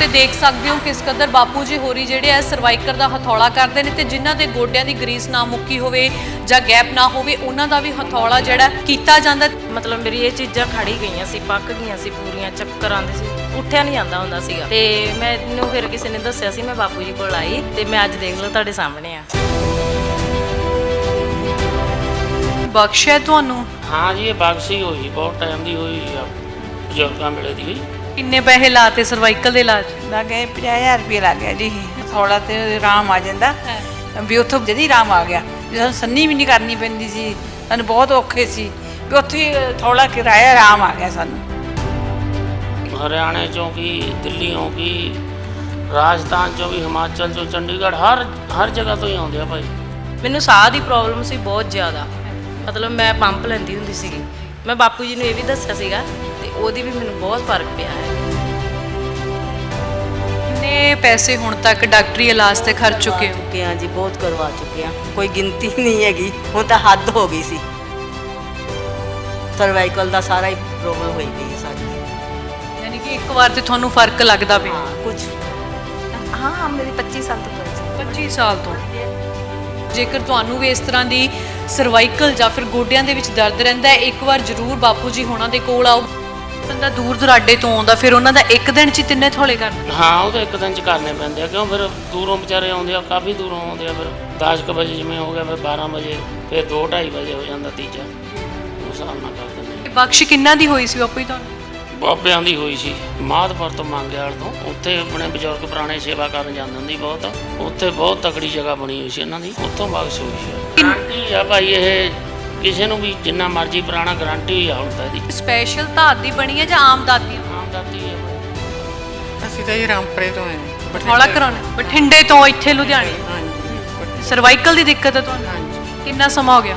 ਉੱਤੇ ਦੇਖ ਸਕਦੇ ਹੋ ਕਿਸ ਕਦਰ ਬਾਪੂ ਜੀ ਹੋਰੀ ਜਿਹੜੇ ਆ ਸਰਵਾਈਕਰ ਦਾ ਹਥੌਲਾ ਕਰਦੇ ਨੇ ਤੇ ਜਿਨ੍ਹਾਂ ਦੇ ਗੋਡਿਆਂ ਦੀ ਗਰੀਸ ਨਾ ਮੁੱਕੀ ਹੋਵੇ ਜਾਂ ਗੈਪ ਨਾ ਹੋਵੇ ਉਹਨਾਂ ਦਾ ਵੀ ਹਥੌਲਾ ਜਿਹੜਾ ਕੀਤਾ ਜਾਂਦਾ। ਮਤਲਬ ਮੇਰੀ ਇਹ ਚੀਜ਼ਾਂ ਖੜੀ ਗਈਆਂ ਸੀ ਪੱਕ ਗਈਆਂ ਸੀ ਪੂਰੀਆਂ ਚੱਕਰ ਆਉਂਦੇ ਸੀ ਉੱਠਿਆ ਨਹੀਂ ਜਾਂਦਾ ਹੁੰਦਾ ਸੀਗਾ। ਤੇ ਮੈਨੂੰ ਫਿਰ ਕਿਸੇ ਨੇ ਦੱਸਿਆ ਸੀ ਮੈਂ ਬਾਪੂ ਜੀ ਕੋਲ ਆਈ ਤੇ ਮੈਂ ਅੱਜ ਦੇਖ ਲਓ ਤੁਹਾਡੇ ਸਾਹਮਣੇ ਆ। ਬਖਸ਼ਿਆ ਤੁਹਾਨੂੰ? ਹਾਂ ਜੀ ਇਹ ਬਕਸੀ ਹੋਈ ਬਹੁਤ ਟਾਈਮ ਦੀ ਹੋਈ ਆ ਬਜ਼ੁਰਗਾਂ ਵੇਲੇ ਦੀ। ਹੋਈ ਕਿੰਨੇ ਪੈਸੇ ਲਾਤੇ ਸਰਵਾਈਕਲ ਦੇ ਇਲਾਜ? ਲੱਗ ਗਏ 50000 ਰੁਪਏ ਲੱਗ ਗਿਆ ਜੀ। ਥੋੜਾ ਤੇ ਆਰਾਮ ਆ ਜਾਂਦਾ। ਵੀ ਉੱਥੋਂ ਜਦੀ ਆਰਾਮ ਆ ਗਿਆ। ਵੀ ਸਾਨੂੰ ਸੰਨੀ ਵੀ ਨਹੀਂ ਕਰਨੀ ਪੈਂਦੀ ਸੀ। ਸਾਨੂੰ ਬਹੁਤ ਔਖੇ ਸੀ। ਵੀ ਉੱਥੇ ਥੋੜਾ ਕਿਰਾਇਆ ਆਰਾਮ ਆ ਗਿਆ ਸਾਨੂੰ। ਹਰਿਆਣੇ ਚੋਂ ਕੀ ਦਿੱਲੀੋਂ ਕੀ ਰਾਜਸਥਾਨ ਚੋਂ ਵੀ ਹਿਮਾਚਲ ਚੋਂ ਚੰਡੀਗੜ੍ਹ ਹਰ ਹਰ ਜਗ੍ਹਾ ਤੋਂ ਹੀ ਆਉਂਦੇ ਆ ਭਾਈ। ਮੈਨੂੰ ਸਾਹ ਦੀ ਪ੍ਰੋਬਲਮ ਸੀ ਬਹੁਤ ਜ਼ਿਆਦਾ। ਮਤਲਬ ਮੈਂ ਪੰਪ ਲੈਂਦੀ ਹੁੰਦੀ ਸੀਗੀ। ਮੈਂ ਬਾਪੂ ਜੀ ਨੂੰ ਇਹ ਵੀ ਦੱਸਿਆ ਸੀਗਾ ਤੇ ਉਹਦੀ ਵੀ ਮੈਨੂੰ ਬਹੁਤ ਫ਼ਰਕ ਪਿਆ ਹੈ। ਕਿੰਨੇ ਪੈਸੇ ਹੁਣ ਤੱਕ ਡਾਕਟਰੀ ਇਲਾਜ ਤੇ ਖਰਚ ਚੁੱਕੇ ਹੋ? ਚੁੱਕੇ ਹਾਂ ਜੀ ਬਹੁਤ ਕਰਵਾ ਚੁੱਕੇ ਹਾਂ। ਕੋਈ ਗਿਣਤੀ ਨਹੀਂ ਹੈਗੀ। ਹੁਣ ਤਾਂ ਹੱਦ ਹੋ ਗਈ ਸੀ। ਸਰਵਾਈਕਲ ਦਾ ਸਾਰਾ ਹੀ ਪ੍ਰੋਬਲਮ ਹੋਈ ਗਈ ਸਾਡੀ। ਯਾਨੀ ਕਿ ਇੱਕ ਵਾਰ ਤੇ ਤੁਹਾਨੂੰ ਫ਼ਰਕ ਲੱਗਦਾ ਪਿਆ? ਕੁਝ ਹਾਂ ਮੇਰੀ 25 ਸਾਲ ਤੋਂ ਪਈ 25 ਸਾਲ ਤੋਂ? ਜੇਕਰ ਤੁਹਾਨੂੰ ਵੀ ਇਸ ਤਰ੍ਹਾਂ ਦੀ ਸਰਵਾਈਕਲ ਜਾਂ ਫਿਰ ਗੋਡਿਆਂ ਦੇ ਵਿੱਚ ਦਰਦ ਰਹਿੰਦਾ ਹੈ ਇੱਕ ਵਾਰ ਜ਼ਰੂਰ ਬਾਪੂ ਜੀ ਹੋਣਾ ਦੇ ਕੋਲ ਆਓ। ਬੰਦਾ ਦੂਰ ਦੁਰਾਡੇ ਤੋਂ ਆਉਂਦਾ ਫਿਰ ਉਹਨਾਂ ਦਾ ਇੱਕ ਦਿਨ 'ਚ ਹੀ ਤਿੰਨੇ ਥੋਲੇ ਕਰ ਹਾਂ ਉਹ ਤਾਂ ਇੱਕ ਦਿਨ ਚ ਕਰਨੇ ਪੈਂਦੇ ਆ ਕਿਉਂ? ਫਿਰ ਦੂਰੋਂ ਵਿਚਾਰੇ ਆਉਂਦੇ ਆ ਕਾਫੀ ਦੂਰੋਂ ਆਉਂਦੇ ਆ ਫਿਰ 10 ਕੁ ਵਜੇ ਜਿਵੇਂ ਹੋ ਗਿਆ ਫਿਰ 12 ਵਜੇ ਫਿਰ 2 2:30 ਵਜੇ ਹੋ ਜਾਂਦਾ ਤੀਜਾ। ਉਸ ਹਿਸਾਬ ਨਾਲ ਕਰ ਦਿੰਦੇ ਆ। ਬਖਸ਼ ਕਿੰਨਾ ਦੀ ਹੋਈ ਸੀ ਬਾਪੂ ਜੀ ਤੁਹਾਨੂੰ? ਬਾਬਿਆਂ ਦੀ ਹੋਈ ਸੀ। ਮਾਧਪੁਰ ਤੋਂ ਮੰਗਿਆਲ ਤੋਂ। ਉੱਥੇ ਆਪਣੇ ਬਜ਼ੁਰਗ ਪੁਰਾਣੇ ਸੇਵਾ ਕਰਨ ਜਾਂਦੇ ਹੁੰਦੇ ਬਹੁਤ। ਉੱਥੇ ਬਹੁਤ ਤਕੜੀ ਜਗ੍ਹਾ ਬਣੀ ਹੋਈ ਸੀ ਇਹਨਾਂ ਦੀ। ਉੱਥੋਂ ਬਖਸ਼ ਹੋਈ ਸੀ। ਗਾਰੰਟੀ ਆ ਭਾਈ ਇਹ ਕਿਸੇ ਨੂੰ ਵੀ ਜਿੰਨਾ ਮਰਜ਼ੀ ਪੁਰਾਣਾ ਗਾਰੰਟੀ ਆ ਹੁਣ ਤਾਂ ਇਹਦੀ। ਸਪੈਸ਼ਲ ਧਾਤ ਦੀ ਬਣੀ ਹੈ ਜਾਂ ਆਮ ਦਾਤੀ ਆਮਦਨੀ ਹੈ ਅਸੀਂ ਤਾਂ ਜੀ ਰਾਮਪੁਰੇ ਤੋਂ ਆਏ ਹਾਂ। ਹੌਲਾ ਕਰਾਉਣਾ ਬਠਿੰਡੇ ਤੋਂ ਇੱਥੇ ਲੁਧਿਆਣੇ। ਹਾਂਜੀ ਸਰਵਾਈਕਲ ਦੀ ਦਿੱਕਤ ਹੈ ਤੁਹਾਨੂੰ? ਹਾਂਜੀ। ਕਿੰਨਾ ਸਮਾਂ ਹੋ ਗਿਆ?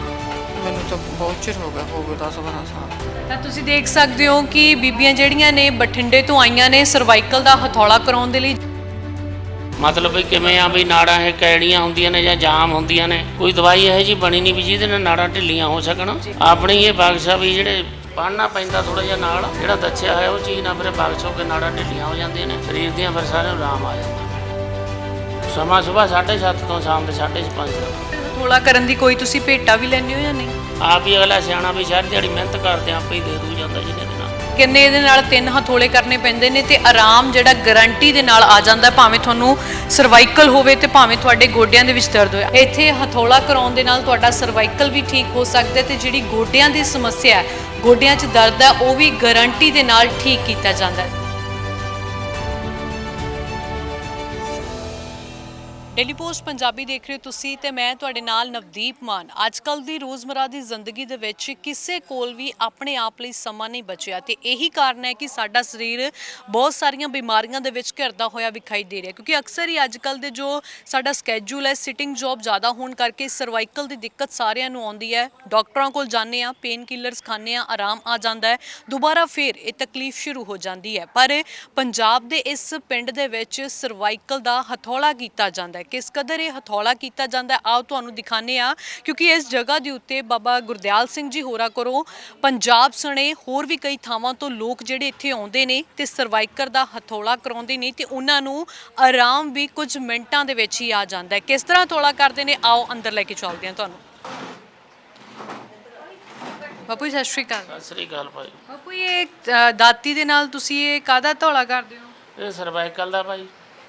ਮੈਨੂੰ ਤਾਂ ਬਹੁਤ ਚਿਰ ਹੋ ਗਿਆ ਹੋ ਗਿਆ 10 12 ਸਾਲ। ਤਾਂ ਤੁਸੀਂ ਦੇਖ ਸਕਦੇ ਹੋ ਕਿ ਬੀਬੀਆਂ ਜਿਹੜੀਆਂ ਨੇ ਬਠਿੰਡੇ ਤੋਂ ਆਈਆਂ ਨੇ ਸਰਵਾਈਕਲ ਦਾ ਹਥੌਲਾ ਕਰਾਉਣ ਦੇ ਲਈ। ਮਤਲਬ ਵੀ ਕਿਵੇਂ ਆ ਵੀ ਨਾੜਾਂ ਇਹ ਕੈੜੀਆਂ ਹੁੰਦੀਆਂ ਨੇ ਜਾਂ ਜਾਮ ਹੁੰਦੀਆਂ ਨੇ? ਕੋਈ ਦਵਾਈ ਇਹੋ ਜੀ ਬਣੀ ਨਹੀਂ ਵੀ ਜਿਹਦੇ ਨਾਲ ਨਾੜਾਂ ਢਿੱਲੀਆਂ ਹੋ ਸਕਣ। ਆਪਣੀ ਇਹ ਬਖਸ਼ਾ ਵੀ ਜਿਹੜੇ ਪੜਨਾ ਪੈਂਦਾ ਥੋੜਾ ਜਿਹਾ ਨਾਲ ਜਿਹੜਾ ਦੱਸਿਆ ਹੋਇਆ ਉਹ ਚੀਜ਼ ਨਾਲ ਫਿਰ ਬਖਸ਼ ਹੋ ਕੇ ਨਾੜਾਂ ਢਿੱਲੀਆਂ ਹੋ ਜਾਂਦੀਆਂ ਨੇ ਸਰੀਰ ਦੀਆਂ ਫਿਰ ਸਾਰਿਆਂ ਨੂੰ ਆਰਾਮ ਆ ਜਾਂਦਾ। ਸਮਾਂ ਸਵੇਰ 7:30 ਤੋਂ ਸ਼ਾਮ ਦੇ 5:30 ਤੱਕ। ਹਥੌਲਾ ਕਰਨ ਦੀ ਕੋਈ ਤੁਸੀਂ ਭੇਟਾ ਵੀ ਲੈਂਦੇ ਹੋ ਜਾਂ ਨਹੀਂ? ਆਪ ਹੀ ਅਗਲਾ ਸਿਆਣਾ ਵੀ ਸਾਰੀ ਦਿਹਾੜੀ ਮਿਹਨਤ ਕਰਦੇ ਆਪੇ ਹੀ ਦੇ ਦੂ ਜਾਂਦਾ ਜਿਹਨੇ ਦੇਣਾ ਕਿੰਨੇ ਇਹਦੇ ਨਾਲ ਤਿੰਨ ਹਥੋਲੇ ਕਰਨੇ ਪੈਂਦੇ ਨੇ ਤੇ ਆਰਾਮ ਜਿਹੜਾ ਗਾਰੰਟੀ ਦੇ ਨਾਲ ਆ ਜਾਂਦਾ, ਭਾਵੇਂ ਤੁਹਾਨੂੰ ਸਰਵਾਈਕਲ ਹੋਵੇ ਤੇ ਭਾਵੇਂ ਤੁਹਾਡੇ ਗੋਡਿਆਂ ਦੇ ਵਿੱਚ ਦਰਦ ਹੋਵੇ ਇੱਥੇ ਹਥੋਲਾ ਕਰਾਉਣ ਦੇ ਨਾਲ ਤੁਹਾਡਾ ਸਰਵਾਈਕਲ ਵੀ ਠੀਕ ਹੋ ਸਕਦਾ ਹੈ ਤੇ ਜਿਹੜੀ ਗੋਡਿਆਂ ਦੀ ਸਮੱਸਿਆ ਹੈ, ਗੋਡਿਆਂ 'ਚ ਦਰਦ ਹੈ, ਉਹ ਵੀ ਗਾਰੰਟੀ ਦੇ ਨਾਲ ਠੀਕ ਕੀਤਾ ਜਾਂਦਾ ਹੈ। ਡੇਲੀ ਪੋਸਟ ਪੰਜਾਬੀ ਦੇਖ ਰਹੇ ਹੋ ਤੁਸੀਂ ਤੇ ਮੈਂ ਤੁਹਾਡੇ ਨਾਲ ਨਵਦੀਪ ਮਾਨ। ਅੱਜਕੱਲ ਦੀ ਰੋਜ਼ਮਰਾ ਦੀ ਜ਼ਿੰਦਗੀ ਦੇ ਵਿੱਚ ਕਿਸੇ ਕੋਲ ਵੀ ਆਪਣੇ ਆਪ ਲਈ ਸਮਾਂ ਨਹੀਂ ਬਚਿਆ ਤੇ ਇਹੀ ਕਾਰਨ ਹੈ ਕਿ ਸਾਡਾ ਸਰੀਰ ਬਹੁਤ ਸਾਰੀਆਂ ਬਿਮਾਰੀਆਂ ਦੇ ਵਿੱਚ ਘਿਰਦਾ ਹੋਇਆ ਵਿਖਾਈ ਦੇ ਰਿਹਾ ਕਿਉਂਕਿ ਅਕਸਰ ਹੀ ਅੱਜਕੱਲ ਦੇ ਜੋ ਸਾਡਾ ਸਕੇਜੂਲ ਹੈ ਸਿਟਿੰਗ ਜੌਬ ਜ਼ਿਆਦਾ ਹੋਣ ਕਰਕੇ ਸਰਵਾਈਕਲ ਦੀ ਦਿੱਕਤ ਸਾਰਿਆਂ ਨੂੰ ਆਉਂਦੀ ਹੈ। ਡਾਕਟਰਾਂ ਕੋਲ ਜਾਂਦੇ ਆ ਪੇਨ ਕਿਲਰਸ ਖਾਂਦੇ ਆ ਆਰਾਮ ਆ ਜਾਂਦਾ ਹੈ, ਦੁਬਾਰਾ ਫਿਰ ਇਹ ਤਕਲੀਫ ਸ਼ੁਰੂ ਹੋ ਜਾਂਦੀ ਹੈ। ਪਰ ਪੰਜਾਬ ਦੇ ਇਸ ਪਿੰਡ ਦੇ ਵਿੱਚ ਸਰਵਾਈਕਲ ਦਾ ਹਥੌਲਾ ਕੀਤਾ ਜਾਂਦਾ ਹੈ। ਕਿਸ ਕਦਰ ਇਹ ਹਥੌਲਾ ਕੀਤਾ ਜਾਂਦਾ ਹੈ? ਆਓ ਤੁਹਾਨੂੰ ਦਿਖਾਣੇ ਆ ਕਿਉਂਕਿ ਇਸ ਜਗ੍ਹਾ ਦੇ ਉੱਤੇ ਬਾਬਾ ਗੁਰਦਿਆਲ ਸਿੰਘ ਜੀ ਹੋਰਾ ਕਰੋ ਪੰਜਾਬ ਸਣੇ ਹੋਰ ਵੀ ਕਈ ਥਾਵਾਂ ਤੋਂ ਲੋਕ ਜਿਹੜੇ ਇੱਥੇ ਆਉਂਦੇ ਨੇ ਤੇ ਸਰਵਾਈਕਲ ਦਾ ਹਥੌਲਾ ਕਰਾਉਂਦੇ ਨੇ ਤੇ ਉਹਨਾਂ ਨੂੰ ਆਰਾਮ ਵੀ ਕੁਝ ਮਿੰਟਾਂ ਦੇ ਵਿੱਚ ਹੀ ਆ ਜਾਂਦਾ ਹੈ। ਕਿਸ ਤਰ੍ਹਾਂ ਹਥੌਲਾ ਕਰਦੇ ਨੇ? ਆਓ ਅੰਦਰ ਲੈ ਕੇ ਚੱਲਦੇ ਹਾਂ ਤੁਹਾਨੂੰ। ਬਾਪੂ ਜੀ ਸਤਿ ਸ਼੍ਰੀ ਅਕਾਲ। ਸਤਿ ਸ੍ਰੀ ਅਕਾਲ ਭਾਈ। ਬਾਪੂ ਇਹ ਅ, ਦਾਤੀ ਦੇ ਨਾਲ ਤੁਸੀਂ ਇਹ ਕਾਹਦਾ ਹਥੌਲਾ ਕਰਦੇ ਹੋ? ਇਹ ਸਰਵਾਈਕਲ ਦਾ ਭਾਈ।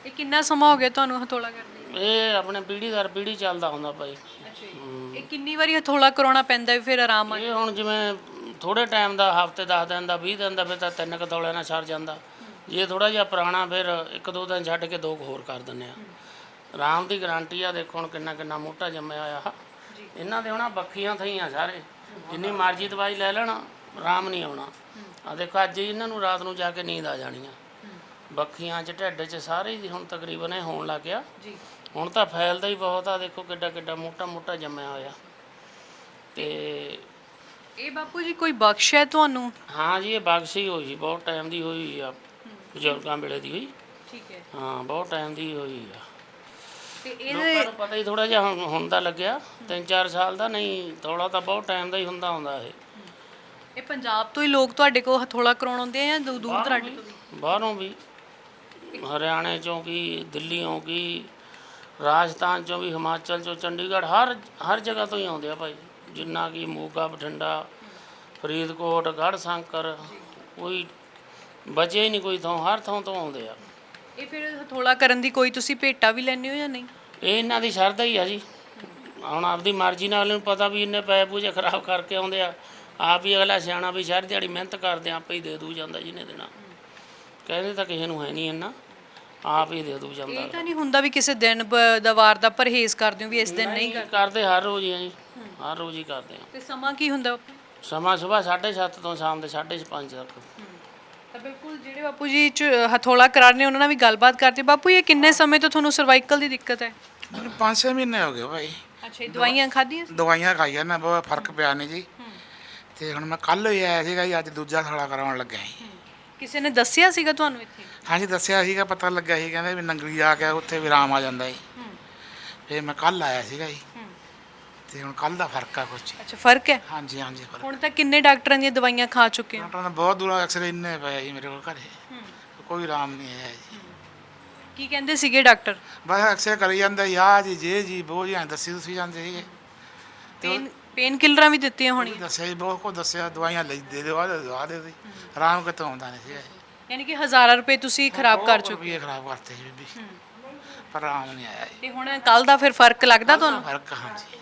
ਇਹ ਕਿੰਨਾ ਸਮਾਂ ਹੋ ਗਿਆ ਤੁਹਾਨੂੰ ਹਥੌਲਾ ਕਰਦੇ ਇਹ ਆਪਣੇ ਪੀੜ੍ਹੀ ਦਰ ਪੀੜ੍ਹੀ ਚੱਲਦਾ ਹੁੰਦਾ ਭਾਈ। ਇਹ ਕਿੰਨੀ ਵਾਰੀ ਹਥੌਲਾ ਕਰਾਉਣਾ ਪੈਂਦਾ ਫਿਰ ਆਰਾਮ ਆ ਇਹ ਹੁਣ ਜਿਵੇਂ ਥੋੜੇ ਟਾਈਮ ਦਾ ਹਫ਼ਤੇ 10 ਦਿਨ ਦਾ 20 ਦਿਨ ਦਾ ਫਿਰ ਤਾਂ ਤਿੰਨ ਕੁ ਤੌਲਿਆਂ ਨਾਲ ਸਰ ਜਾਂਦਾ। ਜੇ ਥੋੜਾ ਜਿਹਾ ਪੁਰਾਣਾ ਫਿਰ ਇੱਕ ਦੋ ਦਿਨ ਛੱਡ ਕੇ ਦੋ ਕੁ ਹੋਰ ਕਰ ਦਿੰਨੇ ਆ। ਆਰਾਮ ਦੀ ਗਾਰੰਟੀ ਆ ਦੇਖੋ ਹੁਣ ਕਿੰਨਾ ਕਿੰਨਾ ਮੋਟਾ ਜੰਮਿਆ ਆ ਇਹਨਾਂ ਦੇ ਹੁਣ ਬੱਖੀਆਂ ਥਈਆਂ ਸਾਰੇ। ਜਿੰਨੀ ਮਰਜ਼ੀ ਦਵਾਈ ਲੈ ਲੈਣ ਆਰਾਮ ਨਹੀਂ ਆਉਣਾ। ਆ ਦੇਖੋ ਅੱਜ ਹੀ ਇਹਨਾਂ ਨੂੰ ਰਾਤ ਨੂੰ ਜਾ ਕੇ ਨੀਂਦ ਆ ਜਾਣੀ ਆ। ਬੱਖੀਆਂ 'ਚ ਢਿੱਡ 'ਚ ਸਾਰੇ ਹੀ ਹੁਣ ਤਕਰੀਬਨ ਇਹ ਹੋਣ ਲੱਗ ਗਿਆ। ਜੀ। ਹੁਣ ਤਾਂ ਫੈਲਦਾ ਹੀ ਬਹੁਤ ਆ ਦੇਖੋ ਕਿੱਡਾ ਕਿੱਡਾ ਮੋਟਾ ਮੋਟਾ ਜੰਮਿਆ ਹੋਇਆ। ਤੇ ਇਹ ਬਾਪੂ ਜੀ ਕੋਈ ਬਖਸ਼ ਹੈ ਤੁਹਾਨੂੰ? ਹਾਂ ਜੀ ਇਹ ਬਕਸੀ ਹੋਈ ਸੀ ਬਹੁਤ ਟਾਈਮ ਦੀ ਹੋਈ ਆ ਬਜ਼ੁਰਗਾਂ ਵੇਲੇ ਦੀ ਹੋਈ। ਠੀਕ ਹੈ। ਹਾਂ ਬਹੁਤ ਟਾਈਮ ਦੀ ਹੋਈ ਆ। ਤੇ ਲੋਕਾਂ ਇਹਦੇ ਨੂੰ ਪਤਾ ਹੀ ਥੋੜਾ ਜਿਹਾ ਹੁਣ ਹੁਣ ਦਾ ਲੱਗਿਆ 3-4 ਸਾਲ ਦਾ ਨਹੀਂ ਥੋੜਾ ਤਾਂ ਬਹੁਤ ਟਾਈਮ ਦਾ ਹੀ ਹੁੰਦਾ ਹੁੰਦਾ ਇਹ। ਇਹ ਪੰਜਾਬ ਤੋਂ ਹੀ ਲੋਕ ਤੁਹਾਡੇ ਕੋਲ ਹਥੌਲਾ ਕਰਾਉਣ ਆਉਂਦੇ ਆ ਜਾਂ ਦੂ- ਦੂਰ ਦਰਾਡੇ ਤੋਂ ਵੀ? ਬਾਹਰੋਂ ਵੀ ਹਰਿਆਣੇ ਚੋਂ ਕੀ ਦਿੱਲੀੋਂ ਕੀ ਰਾਜਸਥਾਨ ਚੋਂ ਵੀ ਹਿਮਾਚਲ ਚੋਂ ਚੰਡੀਗੜ੍ਹ ਹਰ ਹਰ ਜਗ੍ਹਾ ਤੋਂ ਹੀ ਆਉਂਦੇ ਆ ਭਾਈ। ਜਿੰਨਾ ਕੀ ਮੋਗਾ ਬਠਿੰਡਾ ਫਰੀਦਕੋਟ ਗੜ੍ਹ ਸ਼ੰਕਰ ਕੋਈ ਬਚੇ ਹੀ ਨਹੀਂ ਕੋਈ ਥਾਂ ਹਰ ਥਾਂ ਤੋਂ ਆਉਂਦੇ ਆ। ਇਹ ਫਿਰ ਹਥੋਲਾ ਕਰਨ ਦੀ ਕੋਈ ਤੁਸੀਂ ਭੇਟਾ ਵੀ ਲੈਂਦੇ ਹੋ ਜਾਂ ਨਹੀਂ? ਇਹ ਇਹਨਾਂ ਦੀ ਸ਼ਰਧਾ ਹੀ ਆ ਜੀ। ਹੁਣ ਆਪਦੀ ਮਰਜ਼ੀ ਨਾਲ ਇਹਨੂੰ ਪਤਾ ਵੀ ਇੰਨੇ ਪੈਸੇ ਪੂਜੇ ਖਰਾਬ ਕਰਕੇ ਆਉਂਦੇ ਆ। ਆਪ ਹੀ ਅਗਲਾ ਸਿਆਣਾ ਵੀ ਸ਼ਹਿਰ ਦਿਹਾੜੀ ਮਿਹਨਤ ਕਰਦੇ ਆ, ਆਪੇ ਹੀ ਦੇ ਦੂ ਜਾਂਦਾ ਜਿਹਨੇ ਦੇਣਾ ਕਹਿੰਦੇ ਤਾਂ ਕਿਸੇ ਨੂੰ ਹੈ ਨਹੀਂ ਇੰਨਾ। ਆਪ ਹੀ ਦੇ ਦੂ ਜਾਂਦਾ ਇਹ ਤਾਂ ਨਹੀਂ ਹੁੰਦਾ ਵੀ ਕਿਸੇ ਦਿਨ ਬ- ਦਾ ਵਾਰ ਦਾ ਪਰਹੇਜ਼ ਕਰਦੇ ਹੋ ਵੀ ਇਸ ਦਿਨ ਨਹੀਂ ਕਰ ਕਰਦੇ ਹਰ ਰੋਜ਼ ਹੀ ਆ ਜੀ ਹਰ ਰੋਜ਼ ਹੀ ਕਰਦੇ ਆ। ਤੇ ਸਮਾਂ ਕੀ ਹੁੰਦਾ? ਬਾਪੂ? ਸਮਾਂ ਸਵੇਰ 7:30 ਤੋਂ ਸ਼ਾਮ ਦੇ 5:30 ਤੱਕ। ਤਾਂ ਬਿਲਕੁਲ ਜਿਹੜੇ ਬਾਪੂ ਜੀ ਚ ਹਥੋਲਾ ਕਰਾਣੇ ਉਹਨਾਂ ਨਾਲ ਵੀ ਗੱਲਬਾਤ ਕਰਦੇ ਬਾਪੂ ਇਹ ਕਿੰਨੇ ਸਮੇਂ ਤੋਂ ਤੁਹਾਨੂੰ ਸਰਵਾਈਕਲ ਦੀ ਦਿੱਕਤ ਹੈ? ਮੈਨੂੰ ਪੰਜ ਛੇ ਮਹੀਨੇ ਹੋ ਗਏ ਭਾਈ। ਅੱਛਾ ਇਹ ਦਵਾਈਆਂ ਖਾਧੀਆਂ? ਦਵਾਈਆਂ ਖਾਈਆਂ ਨਾ ਬਹੁਤ ਫ਼ਰਕ ਪਿਆ ਨਹੀਂ ਜੀ। ਤੇ ਹੁਣ ਮੈਂ ਕੱਲ ਹੀ ਆਇਆ ਸੀਗਾ ਜੀ ਅੱਜ ਦੂਜਾ ਥੋੜਾ ਕਰਾਉਣ ਲੱਗਿਆ ਸੀ ਕਿਸੇ ਨੇ ਦੱਸਿਆ ਸੀਗਾ ਤੁਹਾਨੂੰ ਇੱਥੇ? ਹਾਂਜੀ ਦੱਸਿਆ ਸੀਗਾ ਪਤਾ ਲੱਗਿਆ ਸੀ ਕਹਿੰਦੇ ਵੀ ਨੰਗਲੀ ਜਾ ਕੇ ਉੱਥੇ ਵੀ ਆਰਾਮ ਆ ਜਾਂਦਾ ਜੀ ਫੇਰ ਮੈਂ ਕੱਲ ਆਇਆ ਸੀਗਾ ਜੀ। ਤੇ ਹੁਣ ਕੱਲ ਦਾ ਫ਼ਰਕ ਆ ਕੁਛ। ਅੱਛਾ ਫ਼ਰਕ ਹੈ? ਹਾਂਜੀ ਹਾਂਜੀ ਫ਼ਰਕ। ਹੁਣ ਤੱਕ ਕਿੰਨੇ ਡਾਕਟਰਾਂ ਦੀਆਂ ਦਵਾਈਆਂ ਖਾ ਚੁੱਕੇ ਹੋ? ਡਾਕਟਰਾਂ ਨੇ ਬਹੁਤ ਦੂਰ ਐਕਸਰੇ ਇੰਨੇ ਪਏ ਜੀ ਮੇਰੇ ਕੋਲ ਘਰੇ। ਕੋਈ ਆਰਾਮ ਨਹੀਂ ਆਇਆ ਜੀ। ਕੀ ਕਹਿੰਦੇ ਸੀਗੇ ਡਾਕਟਰ? ਬਸ ਐਕਸਰੇ ਕਰੀ ਜਾਂਦਾ ਯਾ ਜੀ ਜੇ ਜੀ ਐਂ ਦੱਸੀ ਤੁਸੀਂ ਜਾਂਦੇ ਸੀਗੇ। ਪੇਨ ਪੇਨ ਕਿਲਰਾਂ ਵੀ ਦਿੱਤੀਆਂ ਹੋਣੀਆਂ। ਦੱਸਿਆ ਜੀ ਬਹੁਤ ਕੁਝ ਦੱਸਿਆ ਦਵਾਈਆਂ ਲਈ ਦੇ ਦਿਓ ਆ ਦੇ ਆ ਦੇ ਜੀ। ਆਰਾਮ ਕਿਤੋਂ ਆਉਂਦਾ ਨਹੀਂ ਜੀ ਯਾਨੀ ਕਿ ਹਜ਼ਾਰਾਂ ਰੁਪਏ ਤੁਸੀਂ ਖਰਾਬ ਕਰ ਚੁੱਕੇ ਰੁਪਏ ਖਰਾਬ ਕਰਤੇ ਜੀ ਬੀਬੀ। ਪਰ ਆਰਾਮ ਨਹੀਂ ਆਇਆ ਜੀ। ਤੇ ਹੁਣ ਕੱਲ ਦਾ ਫਿਰ ਫ਼ਰਕ ਲੱਗਦਾ ਤੁਹਾਨੂੰ? ਫ਼ਰਕ ਹਾਂਜੀ।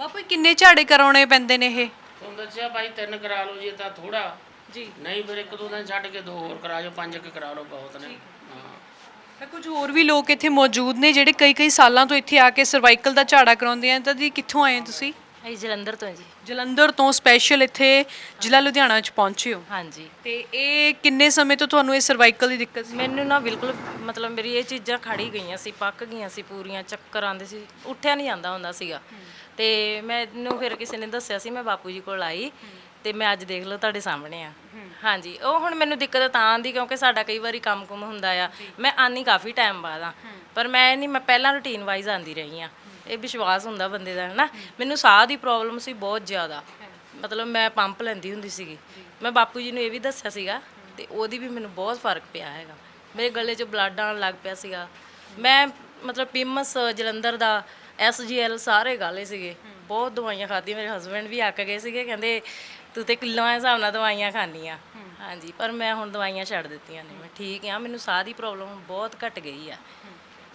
ਬਾਪੂ ਕਿੰਨੇ ਝਾੜੇ ਕਰਾਉਣੇ ਪੈਂਦੇ ਨੇ ਇਹ? ਤੁਹਾਨੂੰ ਦੱਸਿਆ ਭਾਈ ਤਿੰਨ ਕਰਾ ਲਓ ਜੀ ਤਾਂ ਥੋੜਾ ਜੀ। ਨਹੀਂ ਫਿਰ ਇੱਕ ਦੋ ਦਿਨ ਛੱਡ ਕੇ ਦੋ ਹੋਰ ਕਰਾ ਜਾਓ ਪੰਜ ਕੁ ਕਰਾ ਲਓ ਬਹੁਤ ਨੇ। ਹਾਂ। ਤਾਂ ਕੁਝ ਹੋਰ ਵੀ ਲੋਕ ਇੱਥੇ ਮੌਜੂਦ ਨੇ ਜਿਹੜੇ ਕਈ ਕਈ ਸਾਲਾਂ ਤੋਂ ਇੱਥੇ ਆ ਕੇ ਸਰਵਾਈਕਲ ਦਾ ਝਾੜਾ ਕਰਾਉਂਦੇ ਆ ਤਾਂ ਜੀ ਕਿੱਥੋਂ ਆਏ ਹੋ ਤੁਸੀਂ? ਅਸੀਂ ਜਲੰਧਰ ਤੋਂ ਜੀ। ਜਲੰਧਰ ਤੋਂ ਸਪੈਸ਼ਲ ਇੱਥੇ ਜ਼ਿਲ੍ਹਾ ਲੁਧਿਆਣਾ ਵਿੱਚ ਪਹੁੰਚੇ ਹੋ। ਹਾਂਜੀ। ਤੇ ਇਹ ਕਿੰਨੇ ਸਮੇਂ ਤੋਂ ਤੁਹਾਨੂੰ ਇਹ ਸਰਵਾਈਕਲ ਦੀ ਦਿੱਕਤ ਸੀ? ਮੈਨੂੰ ਨਾ ਬਿਲਕੁਲ ਮਤਲਬ ਮੇਰੀ ਇਹ ਚੀਜ਼ਾਂ ਖੜੀ ਗਈਆਂ ਸੀ ਪੱਕ ਗਈਆਂ ਸੀ ਪੂਰੀਆਂ ਚੱਕਰ ਆਉਂਦੇ ਸੀ ਉੱਠਿਆ ਨਹੀਂ ਜਾਂਦਾ ਹੁੰਦਾ ਸੀਗਾ। ਤੇ ਮੈਨੂੰ ਫਿਰ ਕਿਸੇ ਨੇ ਦੱਸਿਆ ਸੀ ਮੈਂ ਬਾਪੂ ਜੀ ਕੋਲ ਆਈ ਤੇ ਮੈਂ ਅੱਜ ਦੇਖ ਲਓ ਤੁਹਾਡੇ ਸਾਹਮਣੇ ਆ। ਹਾਂਜੀ ਉਹ ਹੁਣ ਮੈਨੂੰ ਦਿੱਕਤ ਤਾਂ ਆਂਦੀ ਕਿਉਂਕਿ ਸਾਡਾ ਕਈ ਵਾਰੀ ਕੰਮ-ਕੁਮ ਹੁੰਦਾ ਆ। ਮੈਂ ਆਨੀ ਕਾਫੀ ਟਾਈਮ ਬਾਅਦ ਆ। ਪਰ ਮੈਂ ਨਹੀਂ ਮੈਂ ਪਹਿਲਾਂ ਰੁਟੀਨ ਵਾਈਜ਼ ਆਂਦੀ ਰਹੀ ਆ। ਇਹ ਵਿਸ਼ਵਾਸ ਹੁੰਦਾ ਬੰਦੇ ਦਾ, ਹਨਾ? ਮੈਨੂੰ ਸਾਹ ਦੀ ਪ੍ਰੋਬਲਮ ਸੀ ਬਹੁਤ ਜ਼ਿਆਦਾ। ਮਤਲਬ ਮੈਂ ਪੰਪ ਲੈਂਦੀ ਹੁੰਦੀ ਸੀਗੀ। ਮੈਂ ਬਾਪੂ ਜੀ ਨੂੰ ਇਹ ਵੀ ਦੱਸਿਆ ਸੀਗਾ ਤੇ ਉਹਦੀ ਵੀ ਮੈਨੂੰ ਬਹੁਤ ਫ਼ਰਕ ਪਿਆ ਹੈਗਾ। ਮੇਰੇ ਗਲੇ 'ਚ ਬਲੱਡ ਆਉਣ ਲੱਗ ਪਿਆ ਸੀਗਾ। ਮੈਂ ਮਤਲਬ ਪਿਮਸ ਜਲੰਧਰ ਦਾ ਐਸਜੀਐਲ ਸਾਰੇ ਗਾਲੇ ਸੀਗੇ। ਬਹੁਤ ਦਵਾਈਆਂ ਖਾਧੀ ਮੇਰੇ ਹਸਬੰਡ ਵੀ ਅੱਕ ਗਏ ਸੀਗੇ। ਕਹਿੰਦੇ, ਤੂੰ ਤੇ ਕਿਲੋਆਂ ਦੇ ਹਿਸਾਬ ਨਾਲ ਦਵਾਈਆਂ ਖਾਂਦੀ ਆ। ਹਾਂਜੀ, ਪਰ ਮੈਂ ਹੁਣ ਦਵਾਈਆਂ ਛੱਡ ਦਿੱਤੀਆਂ ਨੇ। ਮੈਂ ਠੀਕ ਆ। ਮੈਨੂੰ ਸਾਹ ਦੀ ਪ੍ਰੋਬਲਮ ਬਹੁਤ ਘਟ ਗਈ ਆ।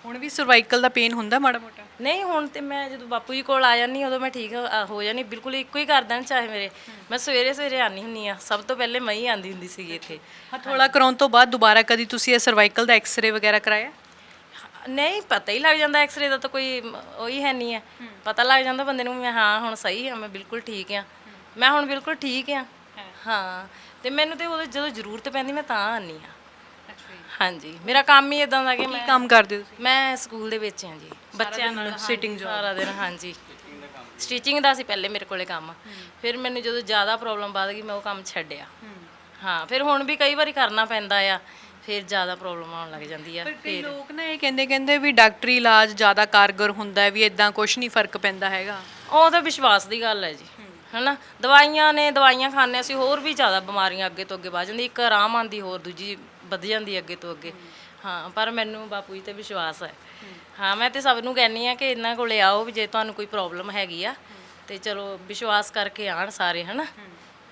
ਹੁਣ ਵੀ ਸਰਵਾਈਕਲ ਦਾ ਪੇਨ ਹੁੰਦਾ ਮਾੜਾ ਮੋਟਾ? ਨਹੀਂ ਹੁਣ ਤੇ ਮੈਂ ਜਦੋਂ ਬਾਪੂ ਜੀ ਕੋਲ ਆ ਜਾਂਦੀ ਉਦੋਂ ਮੈਂ ਠੀਕ ਅ, ਹੋ ਜਾਨੀ ਬਿਲਕੁਲ ਇੱਕੋ ਹੀ ਕਰ ਦੇਣ ਚਾਹੇ ਮੇਰੇ। ਮੈਂ ਸਵੇਰੇ ਸਵੇਰੇ ਆਨੀ ਹੁੰਨੀ ਆ ਸਭ ਤੋਂ ਪਹਿਲੇ ਮੈਂ ਹੀ ਆਂਦੀ ਹੁੰਦੀ ਸੀਗੀ ਇੱਥੇ। ਹਥੋਲਾ ਕਰਾਉਣ ਤੋਂ ਬਾਅਦ ਦੁਬਾਰਾ ਕਦੀ ਤੁਸੀਂ ਇਹ ਸਰਵਾਈਕਲ ਦਾ ਐਕਸ-ਰੇ ਵਗੈਰਾ ਕਰਾਇਆ? ਨਹੀਂ ਪਤਾ ਹੀ ਲੱਗ ਜਾਂਦਾ ਐਕਸ-ਰੇ ਦਾ ਤਾਂ ਕੋਈ ਮ, ਉਹੀ ਹੈ ਨਹੀਂ ਹੈ। ਪਤਾ ਲੱਗ ਜਾਂਦਾ ਬੰਦੇ ਨੂੰ ਵੀ ਮੈਂ ਹਾਂ ਹੁਣ ਸਹੀ ਹਾਂ ਮੈਂ ਬਿਲਕੁਲ ਠੀਕ ਆ ਮੈਂ ਹੁਣ ਬਿਲਕੁਲ ਠੀਕ ਆ ਹਾਂ। ਤੇ ਮੈਨੂੰ ਤੇ ਉਦੋਂ ਜਦੋਂ ਜ਼ਰੂਰਤ ਪੈਂਦੀ ਮੈਂ ਤਾਂ ਆਨੀ ਆ ਹਾਂਜੀ। ਮੇਰਾ ਕੰਮ ਹੀ ਇਦਾਂ ਦਾ ਕਿ ਕੀ ਮੈਂ ਕੰਮ ਕਰਦੇ ਹੋ ਤੁਸੀਂ? ਮੈਂ ਸਕੂਲ ਦੇ ਵਿੱਚ ਹਾਂ ਜੀ ਬੱਚਿਆਂ ਨਾਲ ਸਿਟਿੰਗ ਸਾਰਾ ਦਿਨ ਹਾਂਜੀ। ਸਟਿਚਿੰਗ ਦਾ ਸੀ ਪਹਿਲੇ ਮੇਰੇ ਕੋਲੇ ਕੰਮ। ਫਿਰ ਮੈਨੂੰ ਜਦੋਂ ਜ਼ਿਆਦਾ ਪ੍ਰੋਬਲਮ ਵੱਧ ਗਈ ਮੈਂ ਉਹ ਕੰਮ ਛੱਡਿਆ। ਹਾਂ। ਫਿਰ ਹੁਣ ਵੀ ਕਈ ਵਾਰੀ ਕਰਨਾ ਪੈਂਦਾ ਆ ਫਿਰ ਜ਼ਿਆਦਾ ਪ੍ਰੋਬਲਮ ਆਉਣ ਲੱਗ ਜਾਂਦੀ ਆ ਪਰ ਕਈ ਲੋਕ ਨਾ ਇਹ ਕਹਿੰਦੇ ਕਹਿੰਦੇ ਵੀ ਡਾਕਟਰੀ ਇਲਾਜ ਜ਼ਿਆਦਾ ਕਾਰਗਰ ਹੁੰਦਾ ਹੈ ਵੀ ਇਦਾਂ ਕੁਝ ਨਹੀਂ ਫ਼ਰਕ ਪੈਂਦਾ ਹੈਗਾ। ਉਹ ਤਾਂ ਵਿਸ਼ਵਾਸ ਦੀ ਗੱਲ ਹੈ ਜੀ। ਹਨਾ? ਦਵਾਈਆਂ ਨੇ ਦਵਾਈਆਂ ਖਾਣੇ ਅਸੀਂ ਹੋਰ ਵੀ ਜ਼ਿਆਦਾ ਬਿਮਾਰੀਆਂ ਅੱਗੇ ਤੋਂ ਅੱਗੇ ਵੱਧ ਜਾਂਦੀ ਇੱਕ ਆਰਾਮ ਆਂਦੀ ਹੋਰ ਦੂਜੀ ਵੱਧ ਜਾਂਦੀ ਅੱਗੇ ਤੋਂ ਅੱਗੇ। ਹਾਂ ਪਰ ਮੈਨੂੰ ਬਾਪੂ ਜੀ ਤੇ ਵਿਸ਼ਵਾਸ ਹੈ। ਹਾਂ ਮੈਂ ਤੇ ਸਭ ਨੂੰ ਕਹਿੰਨੀ ਆ ਕਿ ਇਹਨਾਂ ਕੋਲੇ ਆਓ ਵੀ ਜੇ ਤੁਹਾਨੂੰ ਕੋਈ ਪ੍ਰੋਬਲਮ ਹੈਗੀ ਆ ਤੇ ਚਲੋ ਵਿਸ਼ਵਾਸ ਕਰਕੇ ਆਣ ਸਾਰੇ ਹਨਾ?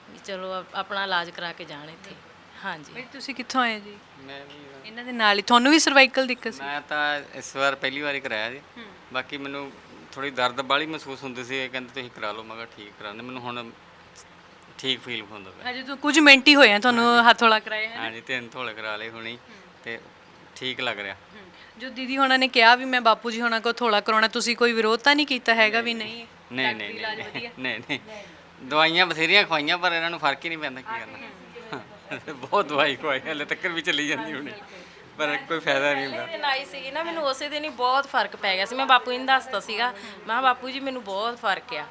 ਵੀ ਚਲੋ ਆਪ- ਆਪਣਾ ਇਲਾਜ ਕਰਾ ਕੇ ਜਾਣ ਇੱਥੇ। ਹਾਂਜੀ। ਬਈ ਤੁਸੀਂ ਕਿੱਥੋਂ ਆਏ ਜੀ? ਮੈਂ ਵੀ ਇਹਨਾਂ ਦੇ ਨਾਲ ਹੀ। ਤੁਹਾਨੂੰ ਵੀ ਸਰਵਾਈਕਲ ਦਿੱਕਤ ਸੀ? ਮੈਂ ਤਾਂ ਇਸ ਵਾਰ ਪਹਿਲੀ ਵਾਰੀ ਕਰਾਇਆ ਜੀ। ਬਾਕੀ ਮੈਨੂੰ ਥੋੜੀ ਦਰਦ ਬਾਲੀ ਮਹਿਸੂਸ ਹੁੰਦੀ ਸੀ ਇਹ ਕਹਿੰਦੇ ਤੁਸੀਂ ਕਰਾ ਲਓ। ਮੈਂ ਕਿਹਾ ਠੀਕ ਕਰਾਉਂਦੇ। ਮੈਨੂੰ ਹੁਣ ਠੀਕ ਫੀਲ ਹੁੰਦਾ ਪਿਆ। ਹਜੇ ਤੋਂ ਕੁਝ ਮਿੰਟ ਹੀ ਹੋਏ ਆ ਤੁਹਾਨੂੰ ਹਥੋਲਾ ਕਰਾਇਆ ਹੈ ਹਾਂਜੀ ਤਿੰਨ ਥੋੜੇ ਕਰਾ ਲਏ ਹੁਣੀ ਤੇ ਠੀਕ ਲੱਗ ਰਿਹਾ। ਜੋ ਦੀਦੀ ਹੋਣਾ ਨੇ ਕਿਹਾ ਵੀ ਮੈਂ ਬਾਪੂ ਜੀ ਹੋਣਾ ਕੋ ਥੋੜਾ ਕਰਾਉਣਾ ਤੁਸੀਂ ਕੋਈ ਵਿਰੋਧ ਤਾਂ ਨਹੀਂ ਕੀਤਾ ਹੈਗਾ ਵੀ ਨਹੀਂ ਨਹੀਂ? ਨਹੀਂ ਨਹੀਂ ਨਹੀਂ ਨਹੀਂ ਦਵਾਈਆਂ ਬਥੇਰੀਆਂ ਖਵਾਈਆਂ ਪਰ ਇਹਨਾਂ ਨੂੰ ਫ਼ਰਕ ਹੀ ਨਹੀਂ ਪੈਂਦਾ ਕੀ ਕਰਨਾ। ਬਹੁਤ ਦਵਾਈ ਖਵਾਈ ਹਲੇ ਤੱਕ ਵੀ ਚੱਲੀ ਜਾਂਦੀ ਹੁਣੀ। ਪਰ ਕੋਈ ਫਾਇਦਾ ਨਹੀਂ ਹੁੰਦਾ। ਦਿਨ ਆਈ ਸੀਗੀ ਨਾ ਮੈਨੂੰ ਉਸੇ ਦਿਨ ਹੀ ਬਹੁਤ ਫ਼ਰਕ ਪੈ ਗਿਆ ਸੀ। ਮੈਂ ਬਾਪੂ ਜੀ ਨੂੰ ਦੱਸਤਾ ਸੀਗਾ ਮੈਂ ਕਿਹਾ ਬਾਪੂ ਜੀ ਮੈਨੂੰ ਬਹੁਤ ਫ਼ਰਕ ਆ।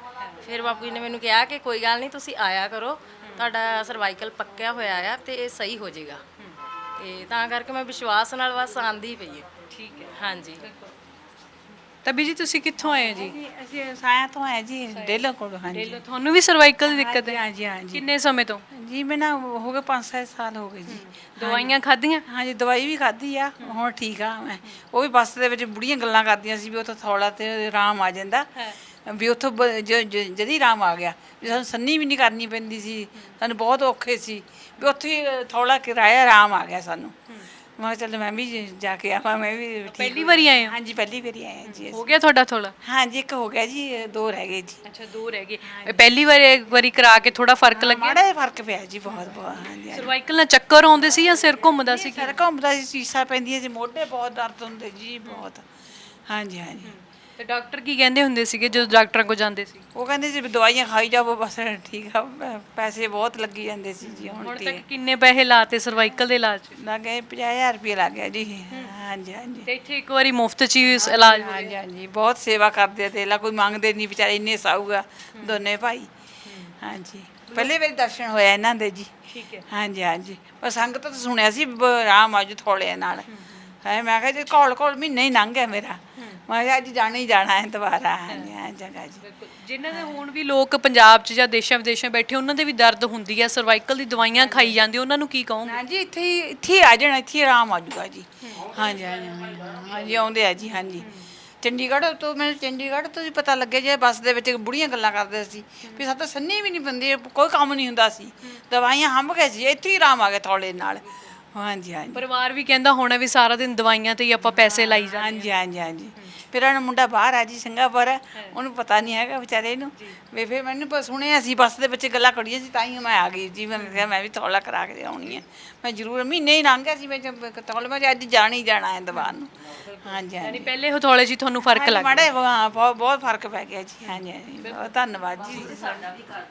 ਫਿਰ ਬਾਪੂ ਜੀ ਨੇ ਮੈਨੂੰ ਕਿਹਾ ਕਿ ਕੋਈ ਗੱਲ ਨਹੀਂ ਤੁਸੀਂ ਆਇਆ ਕਰੋ। ਤੁਹਾਡਾ ਸਰਵਾਈਕਲ ਪੱਕਿਆ ਹੋਇਆ ਆ ਤੇ ਇਹ ਸਹੀ ਹੋ ਜਾਏਗਾ। ਤੇ ਤਾਂ ਕਰਕੇ ਮੈਂ ਵਿਸ਼ਵਾਸ ਨਾਲ ਬਸ ਆਂਦੀ ਪਈ ਹੈ। ਠੀਕ ਹੈ। ਹਾਂਜੀ। ਤਾਂ ਬੀਜੀ ਤੁਸੀਂ ਕਿੱਥੋਂ ਆਏ ਹੋ ਜੀ? ਜੀ ਅਸੀਂ ਸਾਇਆ ਤੋਂ ਆਏ ਜੀ ਡੇਲੋ ਕੋਲ ਹਾਂਜੀ। ਲੋ ਤੁਹਾਨੂੰ ਵੀ ਸਰਵਾਈਕਲ ਦੀ ਦਿੱਕਤ ਹੈ? ਹਾਂਜੀ ਹਾਂਜੀ ਕਿੰਨੇ ਸਮੇਂ ਤੋਂ? ਜੀ ਮੈਂ ਨਾ ਹੋ ਗਏ 5-7 ਸਾਲ ਹੋ ਗਏ ਜੀ। ਦਵਾਈਆਂ ਖਾਧੀਆਂ? ਹਾਂਜੀ ਦਵਾਈ ਵੀ ਖਾਧੀ ਆ ਹੁਣ ਠੀਕ ਆ ਮੈਂ। ਉਹ ਵੀ ਬੱਸ ਦੇ ਵਿੱਚ ਬੁੜੀਆਂ ਗੱਲਾਂ ਕਰਦੀਆਂ ਸੀ ਵੀ ਉੱਥੋਂ ਥੋੜਾ ਤੇ ਆਰਾਮ ਆ ਜਾਂਦਾ। ਵੀ ਉੱਥੋਂ ਜਦੀ ਆਰਾਮ ਆ ਗਿਆ। ਵੀ ਸਾਨੂੰ ਸੰਨੀ ਵੀ ਨਹੀਂ ਕਰਨੀ ਪੈਂਦੀ ਸੀ। ਸਾਨੂੰ ਬਹੁਤ ਔਖੇ ਸੀ। ਵੀ ਉੱਥੇ ਥੋੜਾ ਕਿਰਾਇਆ ਆਰਾਮ ਆ ਗਿਆ ਸਾਨੂੰ। ਮੈਂ ਕਿਹਾ ਚੱਲ ਮੈਂ ਵੀ ਜਾ ਕੇ ਆਵਾਂ ਮੈਂ ਵੀ ਠੀਕ ਪਹਿਲੀ ਵਾਰੀ ਆਏ ਹੋ? ਹਾਂਜੀ ਪਹਿਲੀ ਵਾਰੀ ਆਏ ਹਾਂ ਜੀ ਅਸੀਂ। ਹੋ ਗਿਆ ਤੁਹਾਡਾ ਥੋੜਾ ਹਾਂਜੀ ਇੱਕ ਹੋ ਗਿਆ ਜੀ ਦੋ ਰਹਿ ਗਏ ਜੀ। ਅੱਛਾ ਦੋ ਰਹਿ ਗਏ। ਇਹ ਪਹਿਲੀ ਵਾਰੀ ਇੱਕ ਵਾਰੀ ਕਰਾ ਕੇ ਥੋੜਾ ਫ਼ਰਕ ਲੱਗਿਆ? ਮਾੜਾ ਜਿਹਾ ਫ਼ਰਕ ਪਿਆ ਜੀ ਬਹੁਤ ਬਹੁਤ ਹਾਂਜੀ ਹਾਂਜੀ। ਸਰਵਾਈਕਲ ਨਾਲ ਚੱਕਰ ਆਉਂਦੇ ਸੀ ਜਾਂ ਸਿਰ ਘੁੰਮਦਾ ਸੀ ਸਿਰ ਘੁੰਮਦਾ ਸੀ ਸੀਸਾ ਪੈਂਦੀਆਂ ਸੀ ਮੋਢੇ ਬਹੁਤ ਦਰਦ ਹੁੰਦੇ ਜੀ ਬਹੁਤ। ਹਾਂਜੀ ਹਾਂਜੀ। ਤੇ ਡਾਕਟਰ ਕੀ ਕਹਿੰਦੇ ਹੁੰਦੇ ਸੀਗੇ ਜਦੋਂ ਡਾਕਟਰਾਂ ਕੋਲ ਜਾਂਦੇ ਸੀ? ਉਹ ਕਹਿੰਦੇ ਸੀ ਵੀ ਦਵਾਈਆਂ ਖਾਈ ਜਾਓ ਬਸ ਠੀਕ ਆ ਪੈਸੇ ਬਹੁਤ ਲੱਗੀ ਜਾਂਦੇ ਸੀ ਜੀ ਹੁਣ ਹੁਣ ਤੇ। ਤੱਕ ਕਿੰਨੇ ਪੈਸੇ ਲਾਤੇ ਸਰਵਾਈਕਲ ਦੇ ਇਲਾਜ? 'ਚ? ਲੱਗ ਗਏ 50000 ਰੁਪਏ ਲੱਗ ਗਿਆ ਜੀ। ਹਾਂਜੀ ਹਾਂਜੀ। ਤੇ ਇੱਥੇ ਇੱਕ ਵਾਰੀ ਮੁਫਤ 'ਚ ਹੀ ਇਸ ਇਲਾਜ ਹੋ ਹਾਂਜੀ ਹਾਂਜੀ ਬਹੁਤ ਸੇਵਾ ਕਰਦੇ ਤੇ ਲਾ ਕੋਈ ਮੰਗਦੇ ਨਹੀਂ ਵਿਚਾਰੇ ਇੰਨੇ ਸਾਊਗਾ ਦੋਨੇ ਭਾਈ। ਹਾਂਜੀ ਪਹਿਲੇ ਵਾਰੀ ਦਰਸ਼ਨ ਹੋਇਆ ਇਹਨਾਂ ਦੇ ਜੀ। ਠੀਕ ਹੈ। ਹਾਂਜੀ ਹਾਂਜੀ ਪਰ ਸੰਗਤ ਤਾਂ ਸੁਣਿਆ ਸੀ ਰਾਮ ਆਜੂ ਥੋੜੇ ਨਾਲ। ਹੈ ਮੈਂ ਕਿਹਾ ਜੀ ਕੋਲ ਕੋਲ ਮਹੀਨਾ ਹੀ ਲੰਘ ਗਿਆ ਮੇਰਾ। ਮੈਂ ਕਿਹਾ ਅੱਜ ਜਾਣਾ ਹੀ ਜਾਣਾ ਹੈ ਦੁਬਾਰਾ ਹਾਂ ਜਗ੍ਹਾ ਜੀ। ਜਿਨ੍ਹਾਂ ਦੇ ਹੁਣ ਵੀ ਲੋਕ ਪੰਜਾਬ 'ਚ ਜਾਂ ਦੇਸ਼ਾਂ ਵਿਦੇਸ਼ਾਂ ਬੈਠੇ ਉਹਨਾਂ ਦੇ ਵੀ ਦਰਦ ਹੁੰਦੀ ਹੈ ਸਰਵਾਈਕਲ ਦੀ ਦਵਾਈਆਂ ਖਾਈ ਜਾਂਦੇ ਉਹਨਾਂ ਨੂੰ ਕੀ ਕਹੋਗੇ? ਹਾਂਜੀ ਇੱਥੇ ਹੀ ਇੱਥੇ ਹੀ ਆ ਜਾਣਾ ਇੱਥੇ ਹੀ ਆਰਾਮ ਆ ਜਾਊਗਾ ਜੀ ਹਾਂਜੀ ਹਾਂਜੀ ਹਾਂਜੀ, ਹਾਂਜੀ ਆਉਂਦੇ ਆ ਜੀ ਹਾਂਜੀ। ਚੰਡੀਗੜ੍ਹ ਤੋਂ ਮੈਨੂੰ ਚੰਡੀਗੜ੍ਹ ਤੋਂ ਹੀ ਪਤਾ ਲੱਗਿਆ ਜੇ ਬੱਸ ਦੇ ਵਿੱਚ ਬੁੜੀਆਂ ਗੱਲਾਂ ਕਰਦੇ ਸੀ। ਵੀ ਸਾਡਾ ਸੰਨੀ ਵੀ ਨਹੀਂ ਬੰਦੀ ਕੋਈ ਕੰਮ ਨਹੀਂ ਹੁੰਦਾ ਸੀ। ਦਵਾਈਆਂ ਹੰਭ ਗਏ ਸੀ ਇੱਥੇ ਹੀ ਆਰਾਮ ਆ ਗਿਆ ਥੋੜੇ ਨਾਲ। ਹਾਂਜੀ ਹਾਂਜੀ। ਪਰਿਵਾਰ ਵੀ ਕਹਿੰਦਾ ਹੋਣਾ ਵੀ ਸਾਰਾ ਦਿਨ ਦਵਾਈਆਂ ਤੇ ਹੀ ਆਪਾਂ ਪੈਸੇ ਲਾਈ ਜਾਂਦੇ ਹਾਂਜੀ ਹਾਂਜੀ ਹਾਂਜੀ। ਫਿਰ ਉਹਨਾਂ ਮੁੰਡਾ ਬਾਹਰ ਆ ਜੀ ਸਿੰਗਾਪੁਰ ਉਹਨੂੰ ਪਤਾ ਨਹੀਂ ਹੈਗਾ ਵਿਚਾਰੇ ਨੂੰ। ਵੀ ਫਿਰ ਮੈਨੂੰ ਪ- ਸੁਣਿਆ ਸੀ ਬੱਸ ਦੇ ਵਿੱਚ ਗੱਲਾਂ ਕੜੀਆਂ ਸੀ ਤਾਂ ਹੀ ਮੈਂ ਆ ਗਈ ਜੀ। ਮੈਂ ਕਿਹਾ ਮੈਂ ਵੀ ਥੋੜਾ ਕਰਾ ਕੇ ਆਉਣੀ ਹੈ ਮੈਂ ਜ਼ਰੂਰ ਮਹੀਨੇ ਹੀ ਲੰਘ ਗਿਆ ਸੀ ਮੈਂ ਥੋੜਾ ਮੈਂ ਅੱਜ ਜਾਣਾ ਹੀ ਜਾਣਾ ਹੈ ਦਵਾਰ ਨੂੰ। ਹਾਂਜੀ ਯਾਨੀ ਹਾਂਜੀ ਪਹਿਲੇ ਹਥੌਲੇ ਹੀ ਤੁਹਾਨੂੰ ਫ਼ਰਕ ਲੱਗ ਮਾੜੇ ਹਾਂ ਬਹੁਤ ਬਹੁਤ ਫ਼ਰਕ ਪੈ ਗਿਆ ਜੀ। ਹਾਂਜੀ ਹਾਂਜੀ ਬਹੁਤ ਧੰਨਵਾਦ ਜੀ।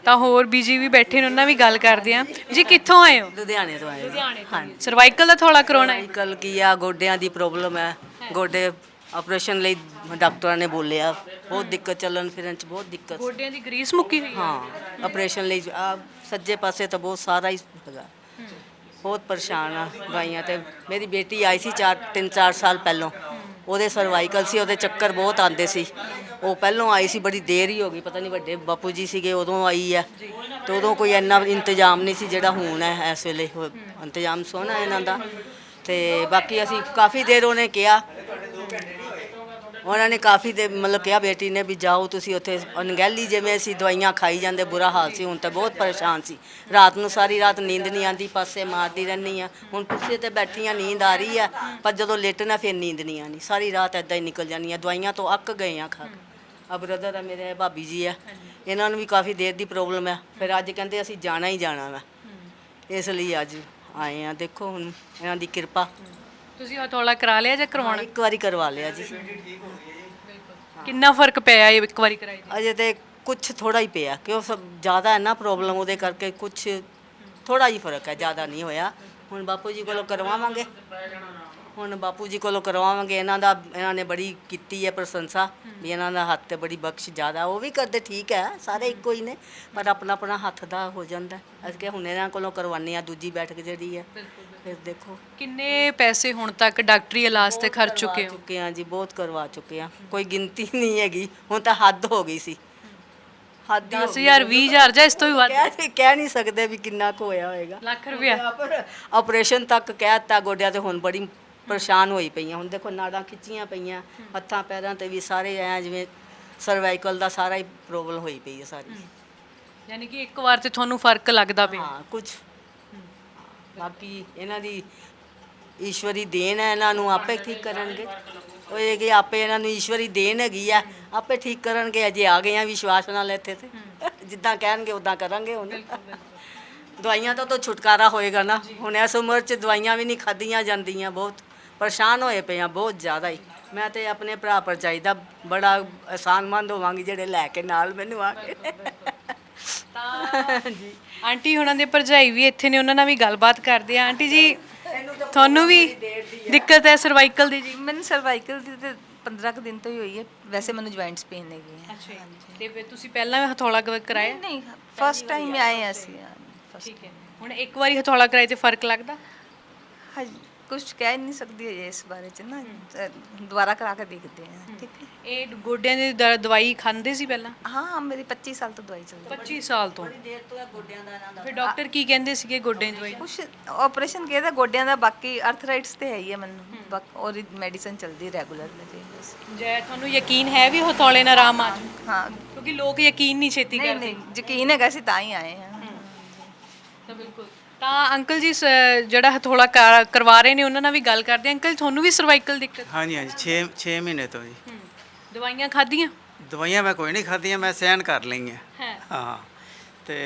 ਤਾਂ ਹੋਰ ਬੀਜੀ ਵੀ ਬੈਠੇ ਨੇ ਉਹਨਾਂ ਵੀ ਗੱਲ ਕਰਦੇ ਆ। ਜੀ ਕਿੱਥੋਂ ਆਏ ਹੋ? ਲੁਧਿਆਣੇ ਤੋਂ ਆਏ ਲੁਧਿਆਣੇ ਸਰਵਾਈਕਲ ਦਾ ਥੋੜਾ ਕਰਾਉਣਾ ਹੈ। ਕੱਲ ਕੀ ਆ ਗੋਡਿਆਂ ਦੀ ਪ੍ਰੋਬਲਮ ਹੈ। ਗੋਡੇ ਆਪਰੇਸ਼ਨ ਲਈ ਡਾਕਟਰਾਂ ਨੇ ਬੋਲਿਆ ਬਹੁਤ ਦਿੱਕਤ ਚੱਲਣ ਫਿਰਨ ਚ ਬਹੁਤ ਦਿੱਕਤ। ਗੋਡਿਆਂ ਦੀ ਗਰੀਸ ਮੁੱਕੀ ਹੋਈ ਹੈ। ਹਾਂ ਆਪਰੇਸ਼ਨ ਲਈ ਆ ਸੱਜੇ ਪਾਸੇ ਤਾਂ ਬਹੁਤ ਸਾਰਾ ਹੀ ਹੈਗਾ। ਬਹੁਤ ਪਰੇਸ਼ਾਨ ਆ ਦਵਾਈਆਂ ਤੇ। ਮੇਰੀ ਬੇਟੀ ਆਈ ਸੀ 4 3 4 ਸਾਲ ਪਹਿਲਾਂ। ਉਹਦੇ ਸਰਵਾਈਕਲ ਸੀ ਉਹਦੇ ਚੱਕਰ ਬਹੁਤ ਆਉਂਦੇ ਸੀ। ਉਹ ਪਹਿਲਾਂ ਆਈ ਸੀ ਬੜੀ ਦੇਰ ਹੀ ਹੋ ਗਈ। ਪਤਾ ਨਹੀਂ ਵੱਡੇ ਬਾਪੂ ਜੀ ਸੀਗੇ ਉਦੋਂ ਆਈ ਆ ਤੇ ਉਦੋਂ ਕੋਈ ਇੰਨਾ ਇੰਤਜ਼ਾਮ ਨਹੀਂ ਸੀ ਜਿਹੜਾ ਹੁਣ ਹੈ ਇਸ ਵੇਲੇ। ਇੰਤਜ਼ਾਮ ਸੋਹਣਾ ਇਹਨਾਂ ਦਾ। ਤੇ ਬਾਕੀ ਅਸੀਂ ਕਾਫੀ ਦੇਰ ਉਹਨੇ ਕਿਹਾ। ਉਹਨਾਂ ਨੇ ਕਾਫੀ ਦੇ ਮਤਲਬ ਕਿਹਾ ਬੇਟੀ ਨੇ ਵੀ ਜਾਓ ਤੁਸੀਂ ਉੱਥੇ ਅਣਗਹਿਲੀ ਜਿਵੇਂ ਅਸੀਂ ਦਵਾਈਆਂ ਖਾਈ ਜਾਂਦੇ, ਬੁਰਾ ਹਾਲ ਸੀ, ਹੁਣ ਤਾਂ ਬਹੁਤ ਪਰੇਸ਼ਾਨ ਸੀ। ਰਾਤ ਨੂੰ ਸਾਰੀ ਰਾਤ ਨੀਂਦ ਨਹੀਂ ਆਂਦੀ ਪਾਸੇ ਮਾਰਦੀ ਰਹਿੰਦੀ ਆ ਹੁਣ ਕੁਰਸੀ ਤੇ ਬੈਠੀ ਆ ਨੀਂਦ ਆ ਰਹੀ ਆ ਪਰ ਜਦੋਂ ਲੇਟਣਾ ਫਿਰ ਨੀਂਦ ਨਹੀਂ ਆਣੀ ਸਾਰੀ ਰਾਤ ਐਦਾਂ ਹੀ ਨਿਕਲ ਜਾਣੀ ਆ ਦਵਾਈਆਂ ਤੋਂ ਅੱਕ ਗਏ ਆ ਖਾ ਕੇ। ਆ ਬ੍ਰਦਰ ਆ ਮੇਰੇ, ਭਾਬੀ ਜੀ ਆ। ਇਹਨਾਂ ਨੂੰ ਵੀ ਕਾਫੀ ਦੇਰ ਦੀ ਪ੍ਰੋਬਲਮ ਆ। ਫਿਰ ਅੱਜ ਕਹਿੰਦੇ ਅਸੀਂ ਜਾਣਾ ਹੀ ਜਾਣਾ ਵਾ। ਇਸ ਲਈ ਅੱਜ ਆਏ ਆ ਦੇਖੋ ਹੁਣ ਇਹਨਾਂ ਦੀ ਕਿਰਪਾ। ਤੁਸੀਂ ਹਥੌਲਾ ਕਰਾ ਲਿਆ ਜਾਂ ਕਰਵਾਉਣਾ? ਇੱਕ ਵਾਰੀ ਕਰਵਾ ਲਿਆ ਜੀ। ਕਿੰਨਾ ਫ਼ਰਕ ਪਿਆ ਇਹ ਇੱਕ ਵਾਰੀ ਕਰਾਈ ਦੇ? ਅਜੇ ਤੇ ਕੁਝ ਥੋੜਾ ਹੀ ਪਿਆ ਕਿਉਂ ਸਭ ਜ਼ਿਆਦਾ ਹੈ ਨਾ ਪ੍ਰੋਬਲਮ ਉਹਦੇ ਕਰਕੇ ਕੁਝ ਥੋੜਾ ਹੀ ਫ਼ਰਕ ਹੈ ਜ਼ਿਆਦਾ ਨਹੀਂ ਹੋਇਆ। ਹੁਣ ਬਾਪੂ ਜੀ ਕੋਲੋਂ ਕਰਵਾਵਾਂਗੇ। ਹੁਣ ਬਾਪੂ ਜੀ ਕੋਲੋਂ ਕਰਵਾਵਾਂਗੇ ਇਹਨਾਂ ਦਾ ਇਹਨਾਂ ਨੇ ਬੜੀ ਕੀਤੀ ਹੈ ਪ੍ਰਸ਼ੰਸਾ ਵੀ ਇਹਨਾਂ ਦਾ ਹੱਥ ਤੇ ਬੜੀ ਬਖਸ਼ ਜ਼ਿਆਦਾ ਉਹ ਵੀ ਕਰਦੇ ਠੀਕ ਹੈ ਸਾਰੇ ਇੱਕੋ ਹੀ ਨੇ ਪਰ ਆਪਣਾ ਆਪਣਾ ਹੱਥ ਦਾ ਹੋ ਜਾਂਦਾ। ਅਸੀਂ ਕਿ ਹੁਣ ਇਹਨਾਂ ਕੋਲੋਂ ਕਰਵਾਉਂਦੇ ਆ ਦੂਜੀ ਬੈਠਕ ਜਿਹੜੀ ਹੈ। ਫਿਰ ਦੇਖੋ। ਕਿੰਨੇ ਪੈਸੇ ਹੁਣ ਤੱਕ ਡਾਕਟਰੀ ਇਲਾਜ ਤੇ ਖਰਚ ਚੁੱਕੇ ਹੋ? ਚੁੱਕੇ ਆ ਜੀ ਬਹੁਤ ਕਰਵਾ ਚੁੱਕੇ ਆ ਕੋਈ ਗਿਣਤੀ ਨਹੀਂ ਹੈਗੀ ਹੁਣ ਤਾਂ ਹੱਦ ਹੋ ਗਈ ਸੀ। ਹੱਦ ਹੀ ਹੋ ਗਈ 10000 20000 ਜਾਂ ਇਸ ਤੋਂ ਵੀ ਵੱਧ? ਕਹਿ ਕਹਿ ਨਹੀਂ ਸਕਦੇ ਵੀ ਕਿੰਨਾ ਕੁ ਹੋਇਆ ਹੋਏਗਾ। ਲੱਖ ਰੁਪਇਆ। ਆਪਰੇਸ਼ਨ ਤੱਕ ਕਹਿਤਾ ਗੋਡਿਆਂ ਤੇ ਹੁਣ ਬੜੀ ਪਰੇਸ਼ਾਨ ਹੋਈ ਪਈਆਂ। ਹੁਣ ਦੇਖੋ ਨਾੜਾਂ ਖਿੱਚੀਆਂ ਪਈਆਂ ਹੱਥਾਂ ਪੈਰਾਂ ਤੇ ਵੀ ਸਾਰੇ ਐ ਜਿਵੇਂ ਸਰਵਾਈਕਲ ਦਾ ਸਾਰਾ ਹੀ ਪ੍ਰੋਬਲਮ ਹੋਈ ਪਈ ਹੈ ਸਾਰੀ। ਯਾਨੀ ਕਿ ਇੱਕ ਵਾਰ ਤੇ ਤੁਹਾਨੂੰ ਫ਼ਰਕ ਲੱਗਦਾ ਪਿਆ। ਹਾਂ ਕੁਝ ਬਾਕੀ ਇਹਨਾਂ ਦੀ ਈਸ਼ਵਰੀ ਦੇਣ ਹੈ ਇਹਨਾਂ ਨੂੰ ਆਪੇ ਠੀਕ ਕਰਨਗੇ। ਉਹ ਇਹ ਕਿ ਆਪੇ ਇਹਨਾਂ ਨੂੰ ਈਸ਼ਵਰੀ ਦੇਣ ਹੈਗੀ ਆ ਆਪੇ ਠੀਕ ਕਰਨਗੇ। ਅਜੇ ਆ ਗਏ ਆ ਵਿਸ਼ਵਾਸ ਨਾਲ ਇੱਥੇ ਤੇ। ਜਿੱਦਾਂ ਕਹਿਣਗੇ ਉਦਾਂ ਕਰਾਂਗੇ ਹੁਣ। ਦਵਾਈਆਂ ਤੋਂ ਤਾਂ ਛੁਟਕਾਰਾ ਹੋਏਗਾ ਨਾ। ਹੁਣ ਇਸ ਉਮਰ 'ਚ ਦਵਾਈਆਂ ਵੀ ਨਹੀਂ ਖਾਧੀਆਂ ਜਾਂਦੀਆਂ ਬਹੁਤ। ਪਰੇਸ਼ਾਨ ਹੋਏ ਪਏ ਆ ਬਹੁਤ ਜ਼ਿਆਦਾ ਹੀ। ਮੈਂ ਤੇ ਆਪਣੇ ਭਰਾ ਭਰਜਾਈ ਦਾ ਬੜਾ ਆਸਾਨਮੰਦ ਹੋਵਾਂਗੀ ਜਿਹੜੇ ਲੈ ਕੇ ਨਾਲ ਮੈਨੂੰ ਆ ਕੇ। ਜੀ ਆਂਟੀ ਹੁਣਾਂ ਦੇ ਭਰਜਾਈ ਵੀ ਇੱਥੇ ਨੇ ਉਹਨਾਂ ਨਾਲ ਵੀ ਗੱਲਬਾਤ ਕਰਦੇ ਆ। ਆਂਟੀ ਜੀ ਤੁਹਾਨੂੰ ਵੀ ਦਿੱਕਤ ਹੈ ਸਰਵਾਈਕਲ ਦੀ ਜੀ? ਮੈਨੂੰ ਸਰਵਾਈਕਲ ਦੀ ਤੇ 15 ਕੁ ਦਿਨ ਤੋਂ ਹੀ ਹੋਈ ਹੈ। ਵੈਸੇ ਮੈਨੂੰ ਜੁਆਇੰਟਸ ਪੇਨ ਹੈਗੇ ਹੈ ਤੇ ਫਿਰ ਤੁਸੀਂ ਪਹਿਲਾਂ ਵੀ ਹਥੌਲਾ ਕਰਾਇਆ? ਨਹੀਂ ਫਸਟ ਟਾਈਮ ਆਏ ਹਾਂ ਅਸੀਂ ਠੀਕ ਹੈ। ਹੁਣ ਇੱਕ ਵਾਰੀ ਹਥੌਲਾ ਕਰਾਏ ਤੇ ਫ਼ਰਕ ਲੱਗਦਾ? ਹਾਂਜੀ। ਕੁਝ ਕਹਿ ਨਹੀਂ ਸਕਦੀ ਹੈ ਇਸ ਬਾਰੇ ਚ ਨਾ ਅ, ਦੁਬਾਰਾ ਕਰਾ ਕੇ ਦੇਖਦੇ ਹਾਂ। ਠੀਕ ਹੈ? ਇਹ ਗੋਡਿਆਂ ਦੀ ਦ- ਦਵਾਈ ਖਾਂਦੇ ਸੀ ਪਹਿਲਾਂ? ਹਾਂ ਮੇਰੀ 25 ਸਾਲ ਤੋਂ ਦਵਾਈ ਚੱਲਦੀ 25 ਸਾਲ ਤੋਂ? ਫਿਰ ਡਾਕਟਰ ਕੀ ਕਹਿੰਦੇ ਸੀਗੇ ਗੋਡਿਆਂ ਦੀ ਦਵਾਈ? ਕੁਛ ਆਪਰੇਸ਼ਨ ਕੀਤਾ ਤਾਂ ਗੋਡਿਆਂ ਦਾ ਬਾਕੀ ਅਰਥਰਾਈਟਸ ਤੇ ਹੈ ਹੀ ਹੈ ਮੈਨੂੰ। ਬਾਕ- ਔਰ ਮੈਡੀਸਨ ਚੱਲਦੀ ਰੈਗੂਲਰ ਮੇਰੀ ਬਸ। ਜੇ ਤੁਹਾਨੂੰ ਯਕੀਨ ਹੈ ਵੀ ਹਥੌਲੇ ਨਾਲ ਆਰਾਮ ਆ ਜਾਊ? ਹਾਂ। ਕਿਉਂਕਿ ਲੋਕ ਯਕੀਨ ਨਹੀਂ ਛੇਤੀ ਨਹੀਂ ਕਰਦੇ। ਨਹੀਂ ਯਕੀਨ ਹੈਗਾ ਸੀ ਤਾਂ ਹੀ ਆਏ ਹਾਂ। ਤਾਂ ਬਿਲਕੁਲ। ਤਾਂ ਅੰਕਲ ਜੀ ਸ- ਜਿਹੜਾ ਹਥੌਲਾ ਕਰ- ਕਰਵਾ ਰਹੇ ਨੇ ਉਹਨਾਂ ਨਾਲ ਵੀ ਗੱਲ ਕਰਦੇ ਹਾਂ। ਅੰਕਲ ਤੁਹਾਨੂੰ ਵੀ ਸਰਵਾਈਕਲ ਦਿੱਕਤ ਹਾਂਜੀ ਹਾਂਜੀ 6 6 ਮਹੀਨੇ ਤੋਂ ਜੀ। ਦਵਾਈਆਂ ਖਾਧੀਆਂ? ਦਵਾਈਆਂ ਮੈਂ ਕੋਈ ਨਹੀਂ ਖਾਧੀਆਂ ਮੈਂ ਸਹਿਨ ਕਰ ਲਈਆਂ। ਹੈ। ਹਾਂ ਤੇ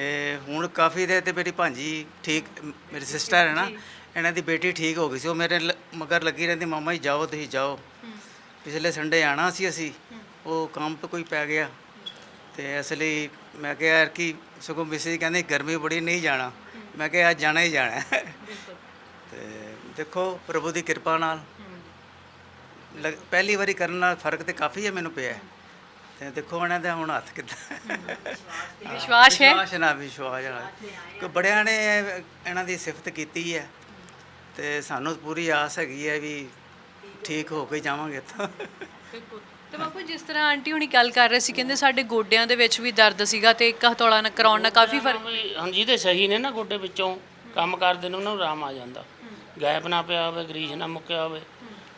ਹੁਣ ਕਾਫੀ ਦੇ ਤੇ ਮੇਰੀ ਭਾਂਜੀ ਠੀਕ ਮੇਰੀ ਸਿਸਟਰ ਹੈ ਨਾ ਇਹਨਾਂ ਦੀ ਬੇਟੀ ਠੀਕ ਹੋ ਗਈ ਸੀ ਉਹ ਮੇਰੇ ਲ- ਮਗਰ ਲੱਗੀ ਰਹਿੰਦੀ ਮਾਮਾ ਜੀ ਜਾਓ ਤੁਸੀਂ ਜਾਓ। ਪਿਛਲੇ ਸੰਡੇ ਆਣਾ ਸੀ ਅਸੀਂ ਉਹ ਕੰਮ ਤੇ ਕੋਈ ਪੈ ਗਿਆ। ਤੇ ਇਸ ਲਈ ਮੈਂ ਕਿਹਾ ਯਾਰ ਕਿ ਸਗੋਂ ਮਿਸੀ ਕਹਿੰਦੇ ਗਰਮੀ ਬੜੀ ਨਹੀਂ ਜਾਣਾ। ਮੈਂ ਕਿਹਾ ਅੱਜ ਜਾਣਾ ਹੀ ਜਾਣਾ। ਹੈ। ਤੇ ਦੇਖੋ ਪ੍ਰਭੂ ਦੀ ਕਿਰਪਾ ਨਾਲ। ਲਗ- ਪਹਿਲੀ ਵਾਰੀ ਕਰਨ ਨਾਲ ਫ਼ਰਕ ਤੇ ਕਾਫੀ ਹੈ ਮੈਨੂੰ ਪਿਆ। ਹੈ। ਤੇ ਦੇਖੋ ਉਹਨਾਂ ਦਾ ਹੁਣ ਹੱਥ ਕਿੱਦਾਂ। ਵਿਸ਼ਵਾਸ ਹੈ। ਵਿਸ਼ਵਾਸ ਨਾ ਵਿਸ਼ਵਾਸ ਨਾਲ ਕਿ ਬੜਿਆਂ ਨੇ ਇਹਨਾਂ ਦੀ ਸਿਫਤ ਕੀਤੀ ਹੈ। ਤੇ ਸਾਨੂੰ ਪੂਰੀ ਆਸ ਹੈਗੀ ਹੈ ਵੀ ਠੀਕ ਹੋ ਕੇ ਜਾਵਾਂਗੇ ਇੱਥੋਂ। ਬਿਲਕੁਲ। ਤੇ ਬਾਪੂ ਜਿਸ ਤਰ੍ਹਾਂ ਆਂਟੀ ਹੁਣੀ ਗੱਲ ਕਰ ਰਹੇ ਸੀ ਕਹਿੰਦੇ ਸਾਡੇ ਗੋਡਿਆਂ ਦੇ ਵਿੱਚ ਵੀ ਦਰਦ ਸੀਗਾ ਤੇ ਇੱਕ ਹਥੌਲਾ ਨਾਲ ਕਰਾਉਣ ਨਾਲ ਕਾਫੀ ਫ਼ਰਕ ਵੀ ਹਾਂ ਜਿਹਦੇ ਸਹੀ ਨੇ ਨਾ ਗੋਡੇ ਵਿੱਚੋਂ ਕੰਮ ਕਰਦੇ ਨੇ ਉਹਨਾਂ ਨੂੰ ਆਰਾਮ ਆ ਜਾਂਦਾ। ਗੈਪ ਨਾ ਪਿਆ ਹੋਵੇ ਗਰੀਸ ਨਾ ਮੁੱਕਿਆ ਹੋਵੇ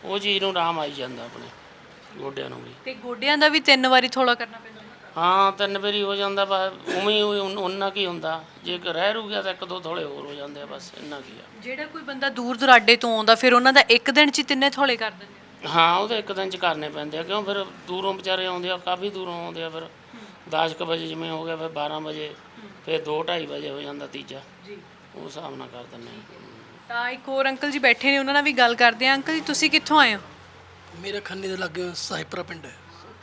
ਉਹ ਚੀਜ਼ ਨੂੰ ਆਰਾਮ ਆਈ ਜਾਂਦਾ ਆਪਣੇ ਗੋਡਿਆਂ ਨੂੰ ਵੀ। ਤੇ ਗੋਡਿਆਂ ਦਾ ਵੀ ਤਿੰਨ ਵਾਰੀ ਥੋੜਾ ਕਰਨਾ ਪੈਂਦਾ। ਹਾਂ ਤਿੰਨ ਵਾਰੀ ਹੋ ਜਾਂਦਾ ਬਸ ਉਵੇਂ ਹੀ ਉਹਨਾਂ ਕੀ ਹੁੰਦਾ ਜੇ ਰਹਿ ਰੂ ਗਿਆ ਤਾਂ ਇੱਕ ਦੋ ਥੋੜੇ ਹੋਰ ਹੋ ਜਾਂਦੇ ਆ ਬਸ ਇੰਨਾ ਕੀ ਆ। ਜਿਹੜਾ ਕੋਈ ਬੰਦਾ ਦੂਰ ਦੁਰਾਡੇ ਤੋਂ ਆਉਂਦਾ ਫਿਰ ਉਹਨਾਂ ਦਾ ਇੱਕ ਦਿਨ ਚ ਹੀ ਤਿੰਨੇ ਥੋੜੇ ਕਰ ਦਿੰਦੇ ਆ। ਹਾਂ ਉਹਦੇ ਇੱਕ ਦਿਨ ਚ ਕਰਨੇ ਪੈਂਦੇ ਆ ਕਿਉਂ? ਫਿਰ ਦੂਰੋਂ ਵਿਚਾਰੇ ਆਉਂਦੇ ਆ ਕਾਫੀ ਦੂਰੋਂ ਆਉਂਦੇ ਆ ਫਿਰ। 10 ਕੁ ਵਜੇ ਜਿਵੇਂ ਹੋ ਗਿਆ ਫਿਰ 12 ਵਜੇ ਫਿਰ 2:30 ਵਜੇ ਹੋ ਜਾਂਦਾ ਤੀਜਾ। ਜੀ। ਉਸ ਹਿਸਾਬ ਨਾਲ ਕਰ ਦਿੰਦੇ ਆ। ਤਾਂ ਇੱਕ ਹੋਰ ਅੰਕਲ ਜੀ ਬੈਠੇ ਨੇ ਉਹਨਾਂ ਨਾਲ ਵੀ ਗੱਲ ਕਰਦੇ ਆ। ਅੰਕਲ ਜੀ ਤੁਸੀਂ ਕਿੱਥੋਂ ਆਏ ਹੋ? ਮੇਰੇ ਖੰਨੇ ਦੇ ਲਾਗੇ ਸਾਈਪਰਾ ਪਿੰਡ ਹੈ।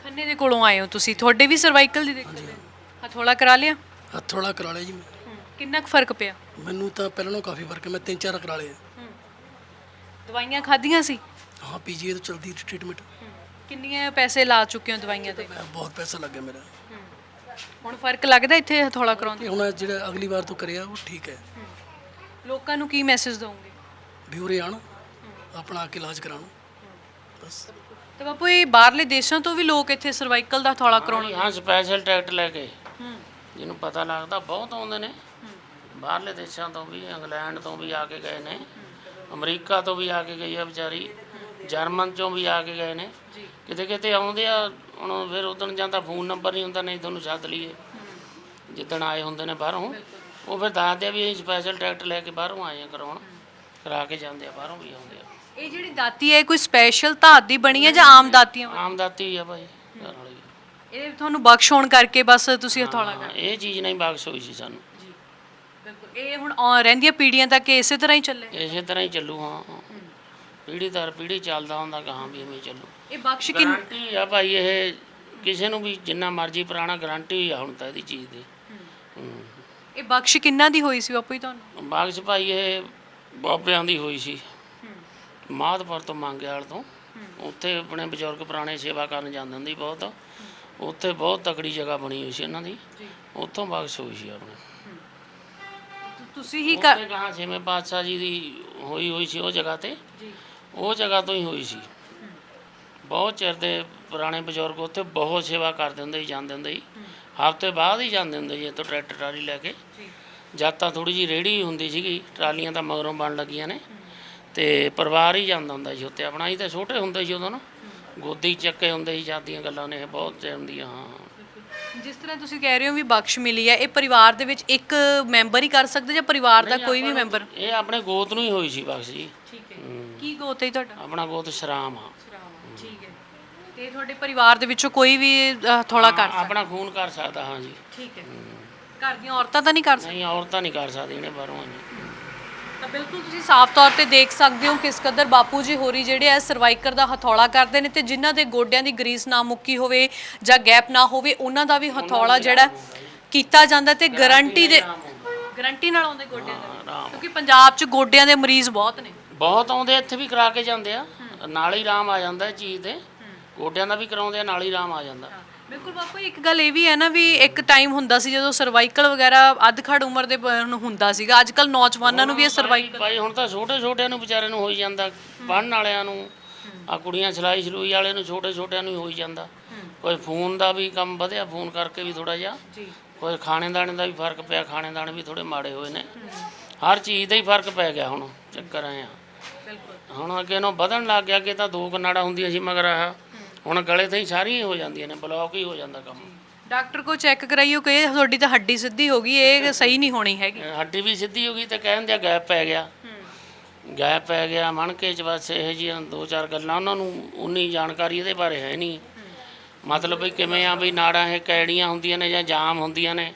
ਖੰਨੇ ਦੇ ਕੋਲੋਂ ਆਏ ਹੋ ਤੁਸੀਂ। ਤੁਹਾਡੇ ਵੀ ਸਰਵਾਈਕਲ ਦੀ ਦਿੱਕਤ ਹੈ। ਹਥੌਲਾ ਕਰਾ ਲਿਆ? ਹੱਥੋੜਾ ਕਰਾ ਲਿਆ ਜੀ ਮੈਂ। ਕਿੰਨਾ ਕੁ ਫ਼ਰਕ ਪਿਆ? ਮੈਨੂੰ ਤਾਂ ਪਹਿਲਾਂ ਨਾਲੋਂ ਕਾਫੀ ਫ਼ਰਕ ਹੈ ਮੈਂ ਤਿੰਨ ਚਾਰ ਕਰਾ ਲਏ ਆ। ਦਵਾਈਆਂ ਖਾਧੀਆਂ ਸੀ? ਹਾਂ ਪੀਜੀਏ ਤੋਂ ਚਲਦੀ ਟ੍ਰੀਟਮੈਂਟ ਕਿੰਨੀਆਂ ਪੈਸੇ ਲਾ ਚੁੱਕੇ ਹੋ ਦਵਾਈਆਂ ਤੇ? ਬਹੁਤ ਪੈਸਾ ਲੱਗਿਆ ਮੇਰਾ। ਹੁਣ ਫ਼ਰਕ ਲੱਗਦਾ ਇੱਥੇ ਹਥੌਲਾ ਕਰਾਉਣ ਤੇ? ਹੁਣ ਜਿਹੜਾ ਅਗਲੀ ਵਾਰ ਤੋਂ ਕਰਿਆ ਉਹ ਠੀਕ ਹੈ। ਲੋਕਾਂ ਨੂੰ ਕੀ ਮੈਸੇਜ ਦਵੋਗੇ? ਵੀ ਉਰੇ ਆਣ ਆਪਣਾ ਆ ਕੇ ਇਲਾਜ ਕਰਾਉਣ। ਬਸ। ਤੇ ਬਾਪੂ ਇਹ ਬਾਹਰਲੇ ਦੇਸ਼ਾਂ ਤੋਂ ਵੀ ਲੋਕ ਇੱਥੇ ਸਰਵਾਈਕਲ ਦਾ ਹਥੌਲਾ ਕਰਾਉਣ ਹਾਂ ਸਪੈਸ਼ਲ ਟਿਕਟ ਲੈ ਕੇ। ਜਿਹਨੂੰ ਪਤਾ ਲੱਗਦਾ ਬਹੁਤ ਆਉਂਦੇ ਨੇ। ਬਾਹਰਲੇ ਦੇਸ਼ਾਂ ਤੋਂ ਵੀ ਇੰਗਲੈਂਡ ਤੋਂ ਵੀ ਆ ਕੇ ਗਏ ਨੇ। ਅਮਰੀਕਾ ਤੋਂ ਵੀ ਆ ਕੇ ਗਈ ਆ ਵਿਚਾਰੀ। ਜਰਮਨ ਚੋਂ ਵੀ ਆ ਕੇ ਗਏ ਨੇ। ਕਿਤੇ ਕਿਤੇ ਆਉਂਦੇ ਆ ਹੁਣ ਫਿਰ ਉਦਣ ਜਾਂਦਾ ਫੋਨ ਨੰਬਰ ਨਹੀਂ ਹੁੰਦਾ ਨਹੀਂ ਤੁਹਾਨੂੰ ਸੱਦ ਲਈਏ। ਜਿੱਦਣ ਆਏ ਹੁੰਦੇ ਨੇ ਬਾਹਰੋਂ ਉਹ ਫਿਰ ਦੱਸਦੇ ਆ ਵੀ ਅਸੀਂ ਸਪੈਸ਼ਲ ਟਿਕਟ ਲੈ ਕੇ ਬਾਹਰੋਂ ਆਏ ਆ ਕਰਾਉਣ। ਕਰਾ ਕੇ ਜਾਂਦੇ ਆ ਬਾਹਰੋਂ ਵੀ ਆਉਂਦੇ ਆ। ਇਹ ਜਿਹੜੀ ਦਾਤੀ ਹੈ ਇਹ ਕੋਈ ਸਪੈਸ਼ਲ ਧਾਤ ਦੀ ਬਣੀ ਹੈ ਜਾਂ ਆਮ ਦਾਤੀਆਂ ਆਮ ਦਾਤੀ ਆ ਭਾਈ ਘਰ ਵਾਲੀ। ਇਹ ਤੁਹਾਨੂੰ ਬਖਸ਼ ਹੋਣ ਕਰਕੇ ਬਸ ਤੁਸੀਂ ਹਥੌਲਾ ਕਰ ਇਹ ਚੀਜ਼ ਨਹੀਂ ਬਖਸ਼ ਹੋਈ ਸੀ ਸਾਨੂੰ। ਬਿਲਕੁਲ। ਇਹ ਹੁਣ ਰਹਿੰਦੀਆਂ ਪੀੜ੍ਹੀਆਂ ਤੱਕ ਇਸੇ ਤਰ੍ਹਾਂ ਹੀ ਚੱਲੇ? ਇਸੇ ਤਰ੍ਹਾਂ ਹੀ ਚੱਲੂ ਹਾਂ। ਪੀੜ੍ਹੀ ਦਰ ਪੀੜ੍ਹੀ ਚੱਲਦਾ ਹੁੰਦਾ ਗਾਹਾਂ ਵੀ ਐਵੇਂ ਚੱਲੂ। ਇਹ ਬਖਸ਼ ਕਿੰਨ ਗਾਰੰਟੀ ਆ ਭਾਈ ਇਹ ਕਿਸੇ ਨੂੰ ਵੀ ਜਿੰਨਾ ਮਰਜ਼ੀ ਪੁਰਾਣਾ ਗਾਰੰਟੀ ਆ ਹੁਣ ਤਾਂ ਇਹਦੀ ਚੀਜ਼ ਦੀ। ਇਹ ਬਖਸ਼ ਕਿੰਨਾ ਦੀ ਹੋਈ ਸੀ ਬਾਪੂ ਜੀ ਤੁਹਾਨੂੰ? ਬਾਗਸ਼ ਭਾਈ ਇਹ ਬਾਬਿਆਂ ਦੀ ਹੋਈ ਸੀ। ਮਾਧਪੁਰ ਤੋਂ ਮੰਗਿਆਲ ਤੋਂ। ਉੱਥੇ ਆਪਣੇ ਬਜ਼ੁਰਗ ਪੁਰਾਣੇ ਸੇਵਾ ਕਰਨ ਜਾਂਦੇ ਹੁੰਦੇ ਬਹੁਤ। ਉੱਥੇ ਬਹੁਤ ਤਕੜੀ ਜਗ੍ਹਾ ਬਣੀ ਹੋਈ ਸੀ ਇਹਨਾਂ ਦੀ। ਉੱਥੋਂ ਬਾਗਸ਼ ਹੋਈ ਸੀ ਆਪਣੇ। ਤੁਸੀਂ ਹੀ ਕਹਾਂ ਛੇਵੇਂ ਪਾਤਸ਼ਾਹ ਜੀ ਦੀ ਹੋਈ ਹੋਈ ਸੀ ਉਹ ਜਗ੍ਹਾ ਤੇ। ਉਹ ਜਗ੍ਹਾ ਤੋਂ ਹੀ ਹੋਈ ਸੀ। ਬਹੁਤ ਚਿਰ ਦੇ ਪੁਰਾਣੇ ਬਜ਼ੁਰਗ ਉੱਥੇ ਬਹੁਤ ਸੇਵਾ ਕਰਦੇ ਹੁੰਦੇ ਸੀ ਜਾਂਦੇ ਹੁੰਦੇ ਸੀ। ਹਫ਼ਤੇ ਬਾਅਦ ਹੀ ਜਾਂਦੇ ਹੁੰਦੇ ਸੀ ਇੱਥੋਂ ਟਰੈਕਟਰ ਟਰਾਲੀ ਲੈ ਕੇ। ਜਦ ਤਾਂ ਥੋੜੀ ਜੀ ਰੇੜੀ ਹੁੰਦੀ ਸੀਗੀ ਟਰਾਲੀਆਂ ਤਾਂ ਮਗਰੋਂ ਬਣ ਲੱਗੀਆਂ ਨੇ। ਤੇ ਪਰਿਵਾਰ ਹੀ ਜਾਂਦਾ ਹੁੰਦਾ ਸੀ ਉੱਤੇ ਆਪਣਾ ਹੀ ਤਾਂ ਛੋਟੇ ਹੁੰਦੇ ਸੀ ਉਦੋਂ ਨਾ। ਗੋਦੀ ਚੱਕੇ ਹੁੰਦੇ ਸੀ ਜਾਂਦੀਆਂ ਗੱਲਾਂ ਨੇ ਇਹ ਬਹੁਤ ਚਿਰ ਹੁੰਦੀਆਂ ਹਾਂ। ਜਿਸ ਤਰ੍ਹਾਂ ਤੁਸੀਂ ਕਹਿ ਰਹੇ ਹੋ ਵੀ ਬਖਸ਼ ਮਿਲੀ ਹੈ ਇਹ ਪਰਿਵਾਰ ਦੇ ਵਿੱਚ ਇੱਕ ਮੈਂਬਰ ਹੀ ਕਰ ਸਕਦਾ ਜਾਂ ਪਰਿਵਾਰ ਦਾ ਕੋਈ ਵੀ ਮੈਂਬਰ? ਇਹ ਆਪਣੇ ਗੋਤ ਨੂੰ ਹੀ ਹੋਈ ਸੀ ਬਖਸ਼ ਜੀ। ਠੀਕ ਹੈ। ਕੀ ਗੋਤ ਹੈ ਤੁਹਾਡਾ? ਆਪਣਾ ਗੋਤ ਸ਼ਰਾਮ ਆ। ਠੀਕ ਹੈ। ਤੇ ਤੁਹਾਡੇ ਪਰਿਵਾਰ ਦੇ ਵਿੱਚੋਂ ਕੋਈ ਵੀ ਥੋੜਾ ਕਰ ਸਕਦਾ? ਆਪਣਾ ਖੂਨ ਕਰ ਸਕਦਾ ਹਾਂ ਜੀ। ਠੀਕ ਹੈ। ਘਰ ਦੀਆਂ ਔਰਤਾਂ ਤਾਂ ਨਹੀਂ ਕਰ ਸਕਦੀਆਂ ਨਹੀਂ ਔਰਤਾਂ ਨਹੀਂ ਕਰ ਸਕਦੀਆਂ ਨੇ ਬਾਹਰੋਂ ਆ ਜੀ। ਤਾਂ ਬਿਲਕੁਲ ਤੁਸੀਂ ਸਾਫ਼ ਤੌਰ ਤੇ ਦੇਖ ਸਕਦੇ ਹੋ ਕਿਸ ਕਦਰ ਬਾਪੂ ਜੀ ਹੋਰੀ ਜਿਹੜੇ ਆ ਸਰਵਾਈਕਰ ਦਾ ਹਥੌਲਾ ਕਰਦੇ ਨੇ ਤੇ ਜਿਨ੍ਹਾਂ ਦੇ ਗੋਡਿਆਂ ਦੀ ਗਰੀਸ ਨਾ ਮੁੱਕੀ ਹੋਵੇ ਜਾਂ ਗੈਪ ਨਾ ਹੋਵੇ ਉਹਨਾਂ ਦਾ ਵੀ ਹਥੌਲਾ ਜਿਹੜਾ ਕੀਤਾ ਜਾਂਦਾ ਤੇ ਗਾਰੰਟੀ ਦੇ ਗਾਰੰਟੀ ਨਾਲ ਆਉਂਦੇ ਗੋਡਿਆਂ ਦੇ ਕਿਉਂਕਿ ਪੰਜਾਬ 'ਚ ਗੋਡਿਆਂ ਦੇ ਮਰੀਜ਼ ਬਹੁਤ ਨੇ। ਬਹੁਤ ਆਉਂਦੇ ਇੱਥੇ ਵੀ ਕਰਾ ਕੇ ਜਾਂਦੇ ਆ। ਨਾਲ ਹੀ ਆਰਾਮ ਆ ਜਾਂਦਾ ਚੀਜ਼ ਦੇ। ਗੋਡਿਆਂ ਦਾ ਵੀ ਕਰਾਉਂਦੇ ਆ ਨਾਲ ਹੀ ਆਰਾਮ ਆ ਜਾਂਦਾ। ਬਿਲਕੁਲ ਬਾਪੂ ਇੱਕ ਗੱਲ ਇਹ ਵੀ ਹੈ ਨਾ ਵੀ ਇੱਕ ਟਾਈਮ ਹੁੰਦਾ ਸੀ ਜਦੋਂ ਸਰਵਾਈਕਲ ਵਗੈਰਾ ਅੱਧ ਖੜ ਉਮਰ ਦੇ ਬ- ਨੂੰ ਹੁੰਦਾ ਸੀਗਾ। ਅੱਜ ਕੱਲ ਨੌਜਵਾਨਾਂ ਨੂੰ ਵੀ ਇਹ ਸਰਵਾਈਕਲ ਭਾਈ ਹੁਣ ਤਾਂ ਛੋਟੇ ਛੋਟਿਆਂ ਨੂੰ ਵਿਚਾਰਿਆਂ ਨੂੰ ਹੋਈ ਜਾਂਦਾ ਪੜਨ ਵਾਲਿਆਂ ਨੂੰ ਆ ਕੁੜੀਆਂ ਸਿਲਾਈ ਸਲੂਈ ਵਾਲੇ ਨੂੰ ਛੋਟੇ ਛੋਟਿਆਂ ਨੂੰ ਹੀ ਹੋਈ ਜਾਂਦਾ। ਕੋਈ ਫੋਨ ਦਾ ਵੀ ਕੰਮ ਵਧਿਆ ਫੋਨ ਕਰਕੇ ਵੀ ਥੋੜਾ ਜਿਹਾ। ਕੋਈ ਖਾਣੇ ਦਾਣੇ ਦਾ ਵੀ ਫ਼ਰਕ ਪਿਆ ਖਾਣੇ ਦਾਣੇ ਵੀ ਥੋੜੇ ਮਾੜੇ ਹੋਏ ਨੇ। ਹਰ ਚੀਜ਼ ਦਾ ਹੀ ਫ਼ਰਕ ਪੈ ਗਿਆ ਹੁਣ ਚੱਕਰ ਆਏ ਆ। ਹੁਣ ਅੱਗੇ ਨੂੰ ਵਧਣ ਲੱਗ ਗਿਆ ਅੱਗੇ ਤਾਂ ਦੋ ਕਨਾੜਾ ਹੁੰਦੀਆਂ ਸੀ ਮਗਰ ਆਹ। ਹੁਣ ਗਲੇ ਤੇ ਹੀ ਸਾਰੀਆਂ ਹੀ ਜਾਂਦੀਆਂ ਨੇ ਬਲੌਕ ਹੀ ਹੋ ਜਾਂਦਾ ਕੰਮ। ਡਾਕਟਰ ਕੋ ਚੈੱਕ ਕਰਾਈਓ ਕਿ ਇਹ ਤੁਹਾਡੀ ਤਾਂ ਹੱਡੀ ਸਿੱਧੀ ਹੋ ਗਈ ਇਹ ਸਹੀ ਨਹੀਂ ਹੋਣੀ ਹੈਗੀ। ਹੱਡੀ ਵੀ ਸਿੱਧੀ ਹੋ ਗਈ ਤੇ ਕਹਿਣ ਦਿਆ ਗੈਪ ਪੈ ਗਿਆ। ਗੈਪ ਪੈ ਗਿਆ ਮਣਕੇ ਚ ਬਸ ਇਹ ਜਿਹੀਆਂ ਦੋ ਚਾਰ ਗੱਲਾਂ ਉਹਨਾਂ ਨੂੰ ਉਨੀ ਜਾਣਕਾਰੀ ਇਹਦੇ ਬਾਰੇ ਹੈ ਨਹੀਂ। ਮਤਲਬ ਵੀ ਕਿਵੇਂ ਆ ਵੀ ਨਾੜਾਂ ਇਹ ਕੈੜੀਆਂ ਹੁੰਦੀਆਂ ਨੇ ਜਾਂ ਜਾਮ ਹੁੰਦੀਆਂ ਨੇ।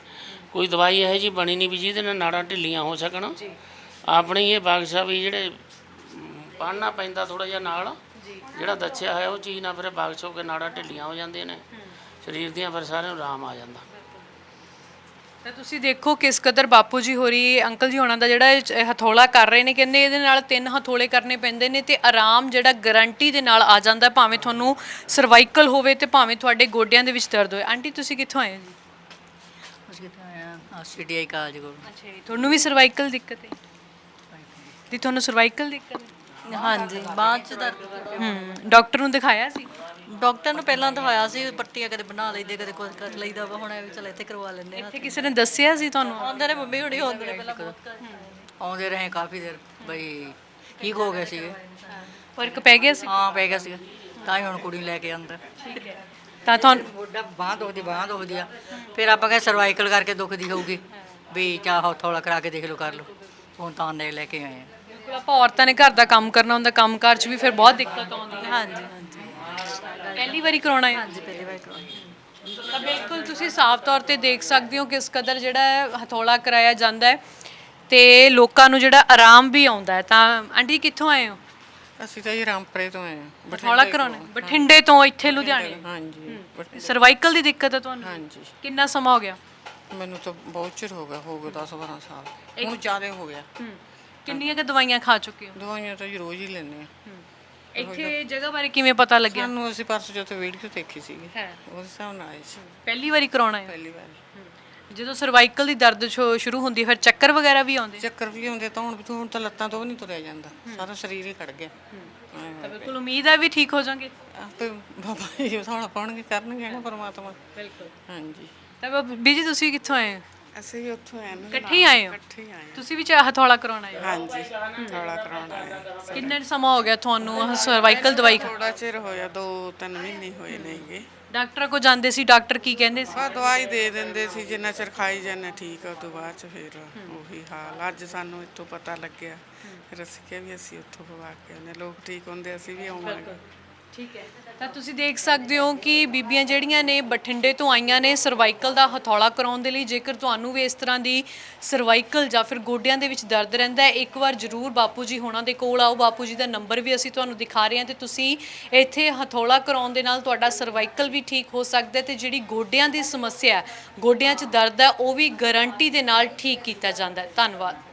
ਕੋਈ ਦਵਾਈ ਇਹੋ ਜੀ ਬਣੀ ਨਹੀਂ ਵੀ ਜਿਹਦੇ ਨਾਲ ਨਾੜਾਂ ਢਿੱਲੀਆਂ ਹੋ ਸਕਣ। ਆਪਣੀ ਇਹ ਬਖਸ਼ਾ ਵੀ ਜਿਹੜੇ ਪੜਨਾ ਪੈਂਦਾ ਥੋੜਾ ਜਿਹਾ ਨਾਲ। ਜਿਹੜਾ ਦੱਸਿਆ ਹੋਇਆ ਉਹ ਚੀਜ਼ ਨਾਲ ਫਿਰ ਬਖਸ਼ ਹੋ ਕੇ ਨਾੜਾਂ ਢਿੱਲੀਆਂ ਹੋ ਜਾਂਦੀਆਂ ਨੇ। ਸਰੀਰ ਦੀਆਂ ਫਿਰ ਸਾਰਿਆਂ ਨੂੰ ਆਰਾਮ ਆ ਜਾਂਦਾ। ਤਾਂ ਤੁਸੀਂ ਦੇਖੋ ਕਿਸ ਕਦਰ ਬਾਪੂ ਜੀ ਹੋਰੀ ਅੰਕਲ ਜੀ ਹੋਣਾ ਦਾ ਜਿਹੜਾ ਇਹ ਹਥੌਲਾ ਕਰ ਰਹੇ ਨੇ ਕਹਿੰਦੇ ਇਹਦੇ ਨਾਲ ਤਿੰਨ ਹਥੌਲੇ ਕਰਨੇ ਪੈਂਦੇ ਨੇ ਤੇ ਆਰਾਮ ਜਿਹੜਾ ਗਾਰੰਟੀ ਦੇ ਨਾਲ ਆ ਜਾਂਦਾ ਭਾਵੇਂ ਤੁਹਾਨੂੰ ਸਰਵਾਈਕਲ ਹੋਵੇ ਤੇ ਭਾਵੇਂ ਤੁਹਾਡੇ ਗੋਡਿਆਂ ਦੇ ਵਿੱਚ ਦਰਦ ਹੋਵੇ ਆਂਟੀ ਤੁਸੀਂ ਕਿੱਥੋਂ ਆਏ ਹੋ ਜੀ? ਅਸੀਂ ਕਿੱਥੇ ਆਏ ਆ ਸੀਡੀਆਈ ਕਾਲਜ ਕੋਲ। ਅੱਛਾ ਜੀ ਤੁਹਾਨੂੰ ਵੀ ਸਰਵਾਈਕਲ ਦਿੱਕਤ ਹੈ? ਦੀ ਤੁਹਾਨੂੰ ਸਰਵਾਈਕਲ ਦਿੱਕਤ ਹੈ? ਹਾਂਜੀ ਬਾਅਦ ਚ ਦਰਦ ਹੂੰ ਡਾਕਟਰ ਨੂੰ ਦਿਖਾਇਆ ਸੀ? ਡਾਕਟਰ ਨੂੰ ਪਹਿਲਾਂ ਦਿਖਾਇਆ ਸੀ ਪੱਟੀਆਂ ਕਦੇ ਬਣਾ ਲਈਦੇ ਕਦੇ ਕੁਝ ਕਰ ਲਈਦਾ ਵਾ ਹੁਣ ਐਵੇਂ ਚਲ ਇੱਥੇ ਕਰਵਾ ਲੈਂਦੇ ਆ। ਇੱਥੇ ਕਿਸੇ ਨੇ ਦੱਸਿਆ ਸੀ ਤੁਹਾਨੂੰ? ਆਉਂਦੇ ਨੇ ਮੰਮੀ ਹੁਣੀ ਆਉਂਦੇ ਨੇ ਪਹਿਲਾਂ ਆਉਂਦੇ ਰਹੇ ਕਾਫੀ ਦੇਰ ਬਈ ਠੀਕ ਹੋ ਗਏ ਸੀਗੇ। ਫ਼ਰਕ ਪੈ ਗਿਆ ਸੀ? ਹਾਂ ਪੈ ਗਿਆ ਸੀਗਾ। ਤਾਂ ਹੀ ਹੁਣ ਕੁੜੀ ਨੂੰ ਲੈ ਕੇ ਅੰਦਰ ਤਾਂ ਤੁਹਾਨੂੰ ਗੋਡਾ ਬਾਂਹ ਦੁਖਦੀ ਬਾਂਹ ਦੁਖਦੀ ਆ। ਫਿਰ ਆਪਾਂ ਕਹੇ ਸਰਵਾਈਕਲ ਕਰਕੇ ਦੁਖਦੀ ਹੋਊਗੀ। ਵੀ ਚਾਹ ਥੋੜਾ ਕਰਾ ਕੇ ਦੇਖ ਲਓ ਕਰ ਲਓ। ਹੁਣ ਤਾਂ ਨੇ ਲੈ ਕੇ ਆਏ ਆ। ਬਿਲਕੁਲ ਆਪਾਂ ਔਰਤਾਂ ਨੇ ਘਰ ਦਾ ਕੰਮ ਕਰਨਾ ਹੁੰਦਾ ਕੰਮਕਾਰ 'ਚ ਵੀ ਫਿਰ ਬਹੁਤ ਦਿੱਕਤ ਆਉਂਦੀ ਹੈ। ਹਾਂਜੀ ਹਾਂਜੀ। ਪਹਿਲੀ ਵਾਰੀ ਕਰਾਉਣਾ ਹੈ? ਹਾਂਜੀ ਪਹਿਲੀ ਵਾਰ ਕਰਵਾਈ ਤਾਂ ਬਿਲਕੁਲ ਤੁਸੀਂ ਸਾਫ਼ ਤੌਰ ਤੇ ਦੇਖ ਸਕਦੇ ਹੋ ਕਿਸ ਕਦਰ ਜਿਹੜਾ ਹੈ ਹਥੌਲਾ ਕਰਾਇਆ ਜਾਂਦਾ ਹੈ ਤੇ ਲੋਕਾਂ ਨੂੰ ਜਿਹੜਾ ਆਰਾਮ ਵੀ ਆਉਂਦਾ ਹੈ। ਤਾਂ ਆਂਟੀ ਕਿੱਥੋਂ ਆਏ ਹੋ? ਅਸੀਂ ਤਾਂ ਜੀ ਰਾਮਪੁਰੇ ਤੋਂ ਆਏ ਹਾਂ ਹਥੌਲਾ ਕਰਾਉਣਾ ਬਠਿੰਡੇ ਤੋਂ ਇੱਥੇ ਲੁਧਿਆਣੇ? ਹਾਂਜੀ ਸਰਵਾਈਕਲ ਦੀ ਦਿੱਕਤ ਹੈ ਤੁਹਾਨੂੰ? ਹਾਂਜੀ। ਕਿੰਨਾ ਸਮਾਂ ਹੋ ਗਿਆ? ਮੈਨੂੰ ਤਾਂ ਬਹੁਤ ਚਿਰ ਹੋ ਗਿਆ ਹੋ ਗਿਆ 10 12 ਸਾਲ। ਹੁਣ ਜ਼ਿਆਦਾ ਹੋ ਗਿਆ। ਹੂੰ। ਕਿੰਨੀਆਂ ਕੁ ਦਵਾਈਆਂ ਖਾ ਚੁੱਕੇ ਹੋ? ਦਵਾਈਆਂ ਤਾਂ ਜੀ ਰੋਜ਼ ਹੀ ਲੈਂਦੇ ਆ ਇੱਥੇ ਜਗ੍ਹਾ ਬਾਰੇ ਕਿਵੇਂ ਪਤਾ ਲੱਗਿਆ? ਸਾਨੂੰ ਅਸੀਂ ਪਰਸੋਂ ਜਦੋਂ ਵੀਡੀਓ ਦੇਖੀ ਸੀਗੀ ਹੈ। ਉਸ ਹਿਸਾਬ ਨਾਲ ਆਏ ਸੀ। ਪਹਿਲੀ ਵਾਰੀ ਕਰਾਉਣਾ ਹੈ? ਪਹਿਲੀ ਵਾਰ। ਜਦੋਂ ਸਰਵਾਈਕਲ ਦੀ ਦਰਦ ਸ਼ੁ- ਸ਼ੁਰੂ ਹੁੰਦੀ ਹੈ ਫਿਰ ਚੱਕਰ ਵਗੈਰਾ ਵੀ ਆਉਂਦੇ? ਚੱਕਰ ਵੀ ਆਉਂਦੇ ਤਾਂ ਹੁਣ ਵੀ ਹੁਣ ਤਾਂ ਲੱਤਾਂ ਤੋਂ ਵੀ ਨਹੀਂ ਤੁਰਿਆ ਜਾਂਦਾ। ਸਾਰਾ ਸਰੀਰ ਹੀ ਖੜ ਗਿਆ। ਤਾਂ ਬਿਲਕੁਲ ਉਮੀਦ ਹੈ ਵੀ ਠੀਕ ਹੋ ਜਾਣਗੇ? ਆਪੇ ਬਾਬਾ ਜੀ ਸਾਲਾ ਪਾਉਣਗੇ ਕਰਨਗੇ ਨਾ ਪਰਮਾਤਮਾ। ਬਿਲਕੁਲ। ਹਾਂਜੀ। ਤਾਂ ਬੀਜੀ ਤੁਸੀਂ ਕਿੱਥੋਂ ਆਏ ਹੋ? ਅਸੀਂ ਵੀ ਉੱਥੋਂ ਆਏ ਨਾ ਇਕੱਠੇ ਹੀ ਆਏ ਹੋ? ਇਕੱਠੇ ਹੀ ਆਏ ਤੁਸੀਂ ਵੀ ਚਾਹ ਹਥੌਲਾ ਕਰਾਉਣਾ ਹੈ? ਹਾਂਜੀ ਥੋੜਾ ਕਰਾਉਣਾ ਹੈ। ਕਿੰਨਾ ਸਮਾਂ ਹੋ ਗਿਆ ਤੁਹਾਨੂੰ ਸਰਵਾਈਕਲ ਦਵਾਈ ਖਾ ਥੋੜਾ ਚਿਰ ਹੋਇਆ ਦੋ ਤਿੰਨ ਮਹੀਨੇ ਹੋਏ ਨੇਗੇ ਡਾਕਟਰ ਕੋ ਜਾਂਦੇ ਸੀ ਡਾਕਟਰ ਕੀ ਕਹਿੰਦੇ ਸੀ? ਬਾ ਦਵਾਈ ਦੇ ਦਿੰਦੇ ਸੀ ਜਿੰਨਾ ਚਿਰ ਖਾਈ ਜਾਂਦੇ ਠੀਕ ਆ ਤੋਂ ਬਾਅਦ ਚ ਫਿਰ ਉਹੀ ਹਾਲ। ਅੱਜ ਸਾਨੂੰ ਇੱਥੋਂ ਪਤਾ ਲੱਗਿਆ ਫਿਰ ਅਸੀਂ ਕਿਹਾ ਵੀ ਅਸੀਂ ਉੱਥੋਂ ਖਵਾ ਕੇ ਆਉਂਦੇ ਲੋਕ ਠੀਕ ਹੁੰਦੇ ਅਸੀਂ ਵੀ ਆਵਾਂਗੇ ਠੀਕ ਹੈ। ਤਾਂ ਤੁਸੀਂ ਦੇਖ ਸਕਦੇ ਹੋ ਕਿ ਬੀਬੀਆਂ ਜਿਹੜੀਆਂ ਨੇ ਬਠਿੰਡੇ ਤੋਂ ਆਈਆਂ ਨੇ ਸਰਵਾਈਕਲ ਦਾ ਹਥੌਲਾ ਕਰਾਉਣ ਦੇ ਲਈ ਜੇਕਰ ਤੁਹਾਨੂੰ ਵੀ ਇਸ ਤਰ੍ਹਾਂ ਦੀ ਸਰਵਾਈਕਲ ਜਾਂ ਫਿਰ ਗੋਡਿਆਂ ਦੇ ਵਿੱਚ ਦਰਦ ਰਹਿੰਦਾ ਹੈ ਇੱਕ ਵਾਰ ਜ਼ਰੂਰ ਬਾਪੂ ਜੀ ਹੋਣਾ ਦੇ ਕੋਲ ਆਓ। ਬਾਪੂ ਜੀ ਦਾ ਨੰਬਰ ਵੀ ਅਸੀਂ ਤੁਹਾਨੂੰ ਦਿਖਾ ਰਹੇ ਹਾਂ ਤੇ ਤੁਸੀਂ ਇੱਥੇ ਹਥੌਲਾ ਕਰਾਉਣ ਦੇ ਨਾਲ ਤੁਹਾਡਾ ਸਰਵਾਈਕਲ ਵੀ ਠੀਕ ਹੋ ਸਕਦਾ ਹੈ ਤੇ ਜਿਹੜੀ ਗੋਡਿਆਂ ਦੀ ਸਮੱਸਿਆ ਹੈ, ਗੋਡਿਆਂ 'ਚ ਦਰਦ ਹੈ ਉਹ ਵੀ ਗਾਰੰਟੀ ਦੇ ਨਾਲ ਠੀਕ ਕੀਤਾ ਜਾਂਦਾ ਹੈ। ਧੰਨਵਾਦ।